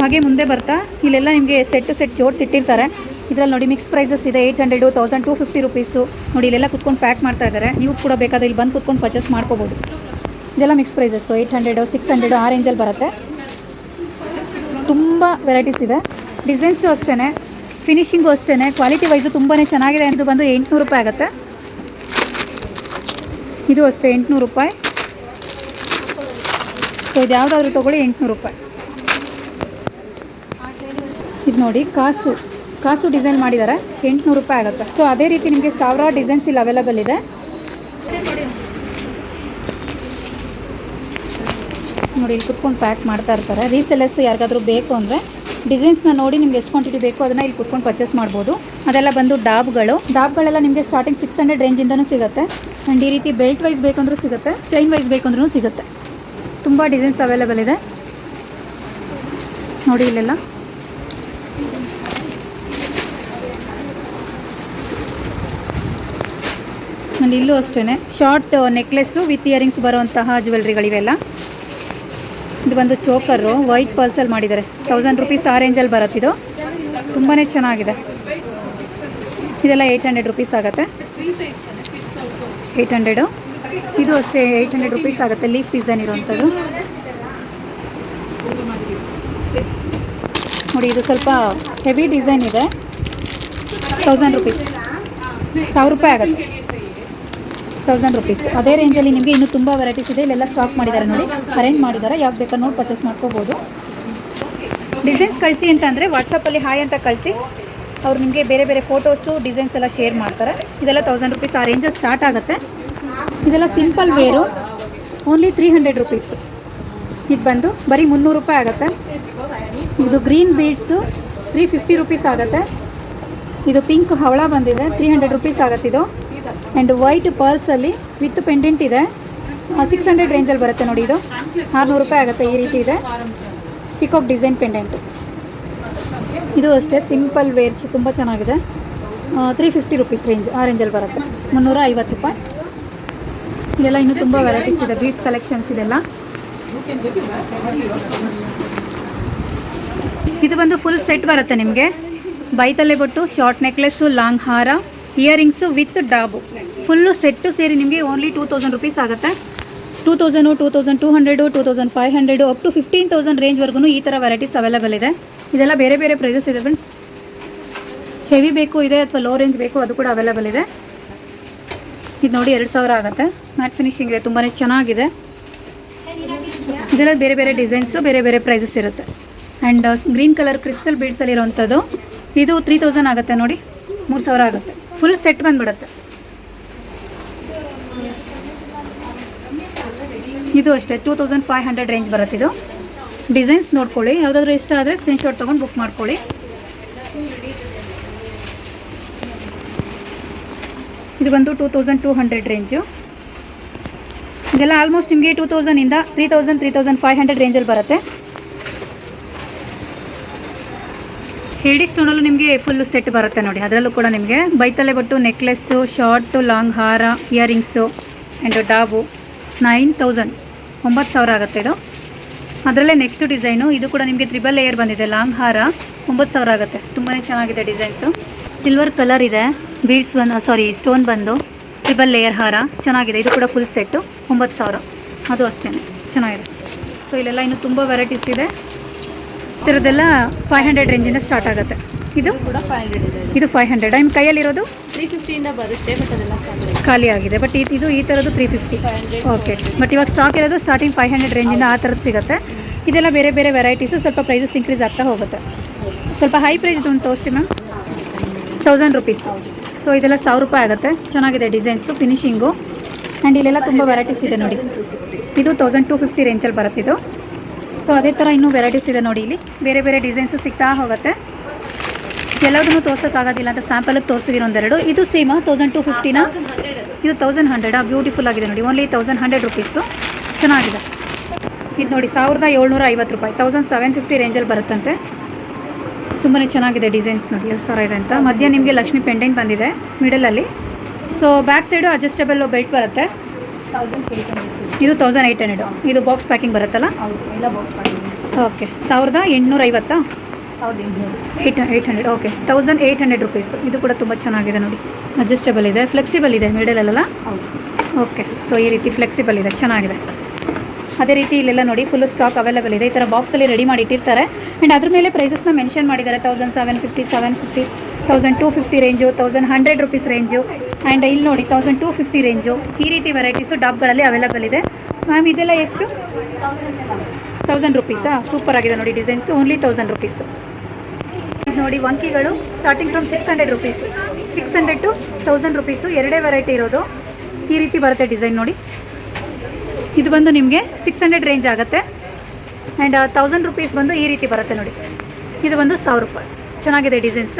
ಹಾಗೆ ಮುಂದೆ ಬರ್ತಾ, ಇಲ್ಲೆಲ್ಲ ನಿಮಗೆ ಸೆಟ್ ಸೆಟ್ ಜೋಡ್ಸ್ ಇಟ್ಟಿರ್ತಾರೆ. ಇದರಲ್ಲಿ ನೋಡಿ ಮಿಕ್ಸ್ ಪ್ರೈಸಸ್ ಇದೆ eight hundred thousand two fifty rupees ನೋಡಿ, ಇಲ್ಲೆಲ್ಲ ಕುತ್ಕೊಂಡು ಪ್ಯಾಕ್ ಮಾಡ್ತಾ ಇದ್ದಾರೆ. ನೀವು ಕೂಡ ಬೇಕಾದ್ರೆ ಇಲ್ಲಿ ಬಂದು ಕುತ್ಕೊಂಡು ಪರ್ಚೇಸ್ ಮಾಡ್ಕೋಬೋದು. ಇದೆಲ್ಲ mix prices eight hundred six hundred ಆ ರೇಂಜಲ್ಲಿ ಬರುತ್ತೆ. ತುಂಬ ವೆರೈಟೀಸ್ ಇದೆ. ಡಿಸೈನ್ಸು ಅಷ್ಟೇ ಫಿನಿಶಿಂಗು ಅಷ್ಟೇ ಕ್ವಾಲಿಟಿ ವೈಸು ತುಂಬಾ ಚೆನ್ನಾಗಿದೆ ಇದು ಬಂದು ಎಂಟುನೂರು ರೂಪಾಯಿ ಆಗುತ್ತೆ. ಇದು ಅಷ್ಟೇ, ಎಂಟುನೂರು ರೂಪಾಯಿ. ಸೊ ಇದು ಯಾವುದಾದ್ರೂ ತೊಗೊಳ್ಳಿ ಎಂಟುನೂರು ರೂಪಾಯಿ. ಇದು ನೋಡಿ, ಕಾಸು. ಕಾಸು ಡಿಸೈನ್ ಮಾಡಿದ್ದಾರೆ, ಎಂಟುನೂರು ರೂಪಾಯಿ ಆಗುತ್ತೆ. ಸೊ ಅದೇ ರೀತಿ ನಿಮಗೆ ಸಾವಿರಾರು ಡಿಸೈನ್ಸ್ ಇಲ್ಲಿ ಅವೈಲಬಲ್ ಇದೆ. ನೋಡಿ, ಇಲ್ಲಿ ಕುತ್ಕೊಂಡು ಪ್ಯಾಕ್ ಮಾಡ್ತಾ ಇರ್ತಾರೆ. ರೀಸೆಲ್ಲರ್ಸ್ ಯಾರಿಗಾದ್ರೂ ಬೇಕು ಅಂದರೆ ಡಿಸೈನ್ಸ್ನ ನೋಡಿ ನಿಮ್ಗೆ ಎಷ್ಟು ಕ್ವಾಂಟಿಟಿ ಬೇಕು ಅದನ್ನು ಇಲ್ಲಿ ಕುತ್ಕೊಂಡು ಪರ್ಚೇಸ್ ಮಾಡ್ಬೋದು. ಅದೆಲ್ಲ ಬಂದು ಡಾಬ್ಗಳು. ಡಾಬ್ಗಳೆಲ್ಲ ನಿಮಗೆ ಸ್ಟಾರ್ಟಿಂಗ್ ಸಿಕ್ಸ್ ಹಂಡ್ರೆಡ್ ರೇಂಜಿಂದನೂ ಸಿಗುತ್ತೆ. ಆ್ಯಂಡ್ ಈ ರೀತಿ ಬೆಲ್ಟ್ ವೈಸ್ ಬೇಕಂದ್ರೂ ಸಿಗುತ್ತೆ ಚೈನ್ ವೈಸ್ ಬೇಕಂದ್ರೂ ಸಿಗುತ್ತೆ. ತುಂಬ ಡಿಸೈನ್ಸ್ ಅವೈಲೇಬಲ್ ಇದೆ. ನೋಡಿ ಇಲ್ಲೆಲ್ಲ. ಆ್ಯಂಡ್ ಇಲ್ಲೂ ಅಷ್ಟೇ ಶಾರ್ಟ್ ನೆಕ್ಲೆಸ್ಸು ವಿತ್ ಇಯರಿಂಗ್ಸ್ ಬರುವಂತಹ ಜ್ಯುವೆಲ್ರಿಗಳಿವೆಲ್ಲ ಇದು ಬಂದು ಚೋಕರು, ವೈಟ್ ಪಲ್ಸಲ್ಲಿ ಮಾಡಿದ್ದಾರೆ. ತೌಸಂಡ್ ರುಪೀಸ್ ಆ ರೇಂಜಲ್ಲಿ ಬರುತ್ತಿದು ತುಂಬಾ ಚೆನ್ನಾಗಿದೆ. ಇದೆಲ್ಲ ಏಯ್ಟ್ ಹಂಡ್ರೆಡ್ ರುಪೀಸ್ ಆಗುತ್ತೆ. ಏಯ್ಟ್ ಹಂಡ್ರೆಡು ಇದು ಅಷ್ಟೇ ಏಯ್ಟ್ ಹಂಡ್ರೆಡ್ ರುಪೀಸ್ ಆಗುತ್ತೆ ಲೀಫ್ ಡಿಸೈನ್ ಇರುವಂಥದ್ದು. ನೋಡಿ, ಇದು ಸ್ವಲ್ಪ ಹೆವಿ ಡಿಸೈನ್ ಇದೆ. ತೌಸಂಡ್ ರುಪೀಸ್ ಸಾವಿರ ರೂಪಾಯಿ ಆಗುತ್ತೆ. ತೌಸಂಡ್ ರುಪೀಸ್ ಅದೇ ರೇಂಜಲ್ಲಿ ನಿಮಗೆ ಇನ್ನೂ ತುಂಬ ವೆರೈಟೀಸ್ ಇದೆ. ಇಲ್ಲೆಲ್ಲ ಸ್ಟಾಕ್ ಮಾಡಿದ್ದಾರೆ ನೋಡಿ. ಅರೇಂಜ್ ಮಾಡಿದ್ದಾರೆ. ಯಾವ್ದು ಬೇಕಾದ್ರೆ ನೋಡಿ ಪರ್ಚೇಸ್ ಮಾಡ್ಕೋಬೋದು. ಡಿಸೈನ್ಸ್ ಕಳಿಸಿ ಅಂತ ಅಂದರೆ ವಾಟ್ಸಪ್ಪಲ್ಲಿ ಹಾಯ್ ಅಂತ ಕಳಿಸಿ. ಅವ್ರು ನಿಮಗೆ ಬೇರೆ ಬೇರೆ ಫೋಟೋಸು ಡಿಸೈನ್ಸ್ ಎಲ್ಲ ಶೇರ್ ಮಾಡ್ತಾರೆ. ಇದೆಲ್ಲ ತೌಸಂಡ್ ರುಪೀಸ್ ಆ ರೇಂಜಲ್ಲಿ ಸ್ಟಾರ್ಟ್ ಆಗುತ್ತೆ. ಇದೆಲ್ಲ simple ware only three hundred rupees ಇದು ಬಂದು ಬರೀ ಮುನ್ನೂರು ರೂಪಾಯಿ ಆಗುತ್ತೆ. ಇದು green beads three fifty rupees ಆಗುತ್ತೆ. ಇದು ಪಿಂಕ್ ಹವಳ ಬಂದಿದೆ. ತ್ರೀ ಹಂಡ್ರೆಡ್ ರುಪೀಸ್ ಆಗುತ್ತೆ ಇದು. ಆ್ಯಂಡ್ ವೈಟ್ ಪರ್ಲ್ಸಲ್ಲಿ ವಿತ್ ಪೆಂಡೆಂಟ್ ಇದೆ. ಸಿಕ್ಸ್ ಹಂಡ್ರೆಡ್ ರೇಂಜಲ್ಲಿ ಬರುತ್ತೆ ನೋಡಿ ಇದು. ಆರುನೂರು ರೂಪಾಯಿ ಆಗುತ್ತೆ ಈ ರೀತಿ ಇದೆ. ಪಿಕಾಕ್ ಡಿಸೈನ್ ಪೆಂಡೆಂಟು ಇದು ಅಷ್ಟೇ ಸಿಂಪಲ್ ವೇರ್ಚ್ ತುಂಬ ಚೆನ್ನಾಗಿದೆ. ತ್ರೀ ಫಿಫ್ಟಿ ರುಪೀಸ್ ರೇಂಜ್ ಆ ರೇಂಜಲ್ಲಿ ಬರುತ್ತೆ. ಮುನ್ನೂರ ಐವತ್ತು ರೂಪಾಯಿ. ಇಲ್ಲೆಲ್ಲ ಇನ್ನೂ ತುಂಬ ವೆರೈಟೀಸ್ ಇದೆ ಬೀಡ್ಸ್ ಕಲೆಕ್ಷನ್ಸ್ ಇದೆಲ್ಲ. ಇದು ಬಂದು ಫುಲ್ ಸೆಟ್ ಬರುತ್ತೆ ನಿಮಗೆ. ಬೈತಲೆ ಬಿಟ್ಟು ಶಾರ್ಟ್ ನೆಕ್ಲೆಸ್ಸು ಲಾಂಗ್ ಹಾರ. ಇಯರಿಂಗ್ಸು ವಿತ್ ಡಾಬು. ಫುಲ್ಲು ಸೆಟ್ಟು ಸೇರಿ ನಿಮಗೆ ಓನ್ಲಿ ಟೂ ತೌಸಂಡ್ ರುಪೀಸ್ ಆಗುತ್ತೆ. Two thousand two thousand two hundred two thousand five hundred up to fifteen thousand ರೇಂಜ್ವರೆಗೂ ಈ ಥರ ವೆರೈಟೀಸ್ ಅವೈಲೇಬಲ್ ಇದೆ. ಇದೆಲ್ಲ ಬೇರೆ ಬೇರೆ ಪ್ರೈಸಸ್ ಇದೆ ಫ್ರೆಂಡ್ಸ್ ಹೆವಿ ಬೇಕು ಇದೆ ಅಥವಾ ಲೋ ರೇಂಜ್ ಬೇಕು ಅದು ಕೂಡ ಅವೈಲೇಬಲ್ ಇದೆ. ಇದು ನೋಡಿ ಎರಡು ಸಾವಿರ ಆಗುತ್ತೆ. ಮ್ಯಾಟ್ ಫಿನಿಶಿಂಗ್ ಇದೆ ತುಂಬಾ ಚೆನ್ನಾಗಿದೆ. ಇದೆಲ್ಲ ಬೇರೆ ಬೇರೆ ಡಿಸೈನ್ಸು ಬೇರೆ ಬೇರೆ ಪ್ರೈಸಸ್ ಇರುತ್ತೆ. ಆ್ಯಂಡ್ ಗ್ರೀನ್ ಕಲರ್ ಕ್ರಿಸ್ಟಲ್ ಬೀಡ್ಸಲ್ಲಿರೋವಂಥದ್ದು ಇದು ತ್ರೀ ತೌಸಂಡ್ ಆಗುತ್ತೆ ನೋಡಿ. ಮೂರು ಸಾವಿರ ಆಗುತ್ತೆ. ಫುಲ್ ಸೆಟ್ ಬಂದುಬಿಡುತ್ತೆ. ಇದು ಅಷ್ಟೇ two thousand five hundred range ಬರುತ್ತೆ ಇದು. ಡಿಸೈನ್ಸ್ ನೋಡ್ಕೊಳ್ಳಿ, ಯಾವುದಾದ್ರೂ ಇಷ್ಟ ಆದರೆ ಸ್ಕ್ರೀನ್ಶಾಟ್ ತೊಗೊಂಡು ಬುಕ್ ಮಾಡ್ಕೊಳ್ಳಿ. ಇದು ಬಂದು two thousand two hundred range ಇದೆಲ್ಲ ಆಲ್ಮೋಸ್ಟ್ ನಿಮಗೆ two ತೌಸಂಡಿಂದ three thousand three thousand five hundred ರೇಂಜಲ್ಲಿ ಬರುತ್ತೆ. ಹೇಡಿ ಸ್ಟೋನಲ್ಲೂ ನಿಮಗೆ ಫುಲ್ ಸೆಟ್ ಬರುತ್ತೆ ನೋಡಿ. ಅದರಲ್ಲೂ ಕೂಡ ನಿಮಗೆ ಬೈತಲೆ ಬಟ್ಟು ನೆಕ್ಲೆಸ್ಸು ಶಾರ್ಟು ಲಾಂಗ್ ಹಾರ ಇಯರಿಂಗ್ಸು ಆ್ಯಂಡ್ ಡಾಬು ನೈನ್ ತೌಸಂಡ್ ಒಂಬತ್ತು ಸಾವಿರ ಆಗುತ್ತೆ ಇದು. ಅದರಲ್ಲೇ ನೆಕ್ಸ್ಟ್ ಡಿಸೈನು ಇದು ಕೂಡ ನಿಮಗೆ ತ್ರಿಬಲ್ ಲೇಯರ್ ಬಂದಿದೆ. ಲಾಂಗ್ ಹಾರ, ಒಂಬತ್ತು ಸಾವಿರ ಆಗುತ್ತೆ. ತುಂಬಾ ಚೆನ್ನಾಗಿದೆ ಡಿಸೈನ್ಸು ಸಿಲ್ವರ್ ಕಲರ್ ಇದೆ. ಬೀಡ್ಸ್ ಬಂದು ಸಾರಿ ಸ್ಟೋನ್ ಬಂದು ತ್ರಿಬಲ್ ಲೇಯರ್ ಹಾರ. ಚೆನ್ನಾಗಿದೆ. ಇದು ಕೂಡ ಫುಲ್ ಸೆಟ್ಟು ಒಂಬತ್ತು ಸಾವಿರ. ಅದು ಅಷ್ಟೇ ಚೆನ್ನಾಗಿದೆ. ಸೊ ಇಲ್ಲೆಲ್ಲ ಇನ್ನು ತುಂಬ ವೆರೈಟೀಸ್ ಇದೆ. ಈ ಥರದ್ದೆಲ್ಲ ಫೈವ್ ಹಂಡ್ರೆಡ್ ರೇಂಜಿಂದ ಸ್ಟಾರ್ಟ್ ಆಗುತ್ತೆ. ಇದು? ಕೂಡ ಫೈವ್ ಹಂಡ್ರೆಡ್ ಇದೆ. ಇದು ಫೈವ್ ಹಂಡ್ರೆಡ್ ನಿಮ್ಮ ಕೈಯಲ್ಲಿರೋದು? ತ್ರೀ ಫಿಫ್ಟಿಯಿಂದ ಬರುತ್ತೆ ಬಟ್ ಅದೆಲ್ಲ ಖಾಲಿ ಆಗಿದೆ. ಬಟ್ ಇದು ಈ ಥರದ್ದು ತ್ರೀ ಫಿಫ್ಟಿ ಓಕೆ ಬಟ್ ಇವಾಗ ಸ್ಟಾಕ್ ಇರೋದು ಸ್ಟಾರ್ಟಿಂಗ್ ಫೈವ್ ಹಂಡ್ರೆಡ್ ರೇಂಜಿಂದ ಆ ಥರದ್ದು ಸಿಗುತ್ತೆ. ಇದೆಲ್ಲ ಬೇರೆ ಬೇರೆ ವೆರೈಟೀಸು ಸ್ವಲ್ಪ ಪ್ರೈಸಸ್ ಇನ್ಕ್ರೀಸ್ ಆಗ್ತಾ ಹೋಗುತ್ತೆ. ಸ್ವಲ್ಪ ಹೈ ಪ್ರೈಸ್ದು ಒಂದು ತೋರಿಸಿ ಮ್ಯಾಮ್ ತೌಸಂಡ್ ರುಪೀಸ್ ಸೊ ಇದೆಲ್ಲ ಸಾವಿರ ರೂಪಾಯಿ ಆಗುತ್ತೆ. ಚೆನ್ನಾಗಿದೆ ಡಿಸೈನ್ಸು ಫಿನಿಶಿಂಗು ಆ್ಯಂಡ್ ಇಲ್ಲೆಲ್ಲ ತುಂಬ ವೆರೈಟೀಸ್ ಇದೆ ನೋಡಿ. ಇದು ತೌಸಂಡ್ ಟು ಫಿಫ್ಟಿ ರೇಂಜಲ್ಲಿ ಬರುತ್ತೆ ಇದು. ಸೊ ಅದೇ ಥರ ಇನ್ನೂ ವೆರೈಟೀಸ್ ಇದೆ ನೋಡಿ ಇಲ್ಲಿ. ಬೇರೆ ಬೇರೆ ಡಿಸೈನ್ಸು ಸಿಗ್ತಾ ಹೋಗುತ್ತೆ. ಎಲ್ಲದನ್ನು ತೋರ್ಸೋಕ್ಕಾಗೋದಿಲ್ಲ ಅಂತ ಸ್ಯಾಂಪಲಿಗೆ ತೋರಿಸಿದೀನಿ ಒಂದೆರಡು. ಇದು ಸೇಮಾ ತೌಸಂಡ್ ಟು ಫಿಫ್ಟಿನ ಇದು ತೌಸಂಡ್ ಹಂಡ್ರೆಡ್ ಬ್ಯೂಟಿಫುಲ್ ಆಗಿದೆ ನೋಡಿ. ಓನ್ಲಿ ತೌಸಂಡ್ ಹಂಡ್ರೆಡ್ ರುಪೀಸು ಚೆನ್ನಾಗಿದೆ. ಇದು ನೋಡಿ, ಸಾವಿರದ ಏಳ್ನೂರ ಐವತ್ತು ರೂಪಾಯಿ ತೌಸಂಡ್ ಸೆವೆನ್ ಫಿಫ್ಟಿ ರೇಂಜಲ್ಲಿ ಬರುತ್ತಂತೆ. ತುಂಬಾ ಚೆನ್ನಾಗಿದೆ ಡಿಸೈನ್ಸ್ ನೋಡಿ ಯಾವ ಥರ ಇದೆ ಅಂತ. ಮಧ್ಯ ನಿಮಗೆ ಲಕ್ಷ್ಮಿ ಪೆಂಡೆಂಟ್ ಬಂದಿದೆ ಮಿಡಲಲ್ಲಿ so back side adjustable belt ಬರುತ್ತೆ. ತೌಸಂಡ್ ಇದು ತೌಸಂಡ್ ಏಯ್ಟ್ ಹಂಡ್ರೆಡು ಇದು ಬಾಕ್ಸ್ ಪ್ಯಾಕಿಂಗ್ ಬರುತ್ತಲ್ಲ? ಹೌದು ಎಲ್ಲ ಬಾಕ್ಸ್ ಪ್ಯಾಕಿಂಗ್ ಓಕೆ ಸಾವಿರದ ಎಂಟುನೂರ ಐವತ್ತಾ ಸಾವಿರದ ಎಂಟುನೂರು. Eight eight hundred okay thousand eight hundred rupees ಇದು ಕೂಡ ತುಂಬ ಚೆನ್ನಾಗಿದೆ ನೋಡಿ. ಅಡ್ಜಸ್ಟಬಲ್ ಇದೆ ಫ್ಲೆಕ್ಸಿಬಲ್ ಇದೆ ಮಿಡಲಲ್ಲ ಹೌದು. ಓಕೆ ಸೊ ಈ ರೀತಿ ಫ್ಲೆಕ್ಸಿಬಲ್ ಇದೆ ಚೆನ್ನಾಗಿದೆ. ಅದೇ ರೀತಿ ಇಲ್ಲೆಲ್ಲ ನೋಡಿ ಫುಲ್ ಸ್ಟಾಕ್ ಅವೈಲೇಬಲ್ ಇದೆ. ಈ ಥರ ಬಾಕ್ಸಲ್ಲಿ ರೆಡಿ ಮಾಡಿ ಇಟ್ಟಿರ್ತಾರೆ. ಆ್ಯಂಡ್ ಅದ್ರ ಮೇಲೆ ಪ್ರೈಸಸ್ನ ಮೆನ್ಷನ್ ಮಾಡಿದ್ದಾರೆ thousand seven fifty seven fifty thousand two fifty range thousand hundred rupees range and ಇಲ್ಲಿ ನೋಡಿ ತೌಸಂಡ್ ಟು ಫಿಫ್ಟಿ ರೇಂಜು ಈ ರೀತಿ ವೆರೈಟೀಸು ಡಾಬ್ಗಳಲ್ಲಿ ಅವೈಲೇಬಲ್ ಇದೆ. ಮ್ಯಾಮ್ ಇದೆಲ್ಲ ಎಷ್ಟು? ತೌಸಂಡ್ ರುಪೀಸಾ ಸೂಪರ್ ಆಗಿದೆ ನೋಡಿ ಡಿಸೈನ್ಸ್ ಓನ್ಲಿ ತೌಸಂಡ್ ರುಪೀಸು ನೋಡಿ ವಂಕಿಗಳು starting from six hundred rupees six hundred to thousand rupees ಎರಡೇ ವೆರೈಟಿ ಇರೋದು. ಈ ರೀತಿ ಬರುತ್ತೆ ಡಿಸೈನ್ ನೋಡಿ. ಇದು ಬಂದು ನಿಮಗೆ ಸಿಕ್ಸ್ ಹಂಡ್ರೆಡ್ ರೇಂಜ್ ಆಗುತ್ತೆ. ಆ್ಯಂಡ್ ತೌಸಂಡ್ ರುಪೀಸ್ ಬಂದು ಈ ರೀತಿ ಬರುತ್ತೆ ನೋಡಿ. ಇದು ಬಂದು ಸಾವಿರ ರೂಪಾಯಿ. ಚೆನ್ನಾಗಿದೆ ಡಿಸೈನ್ಸ್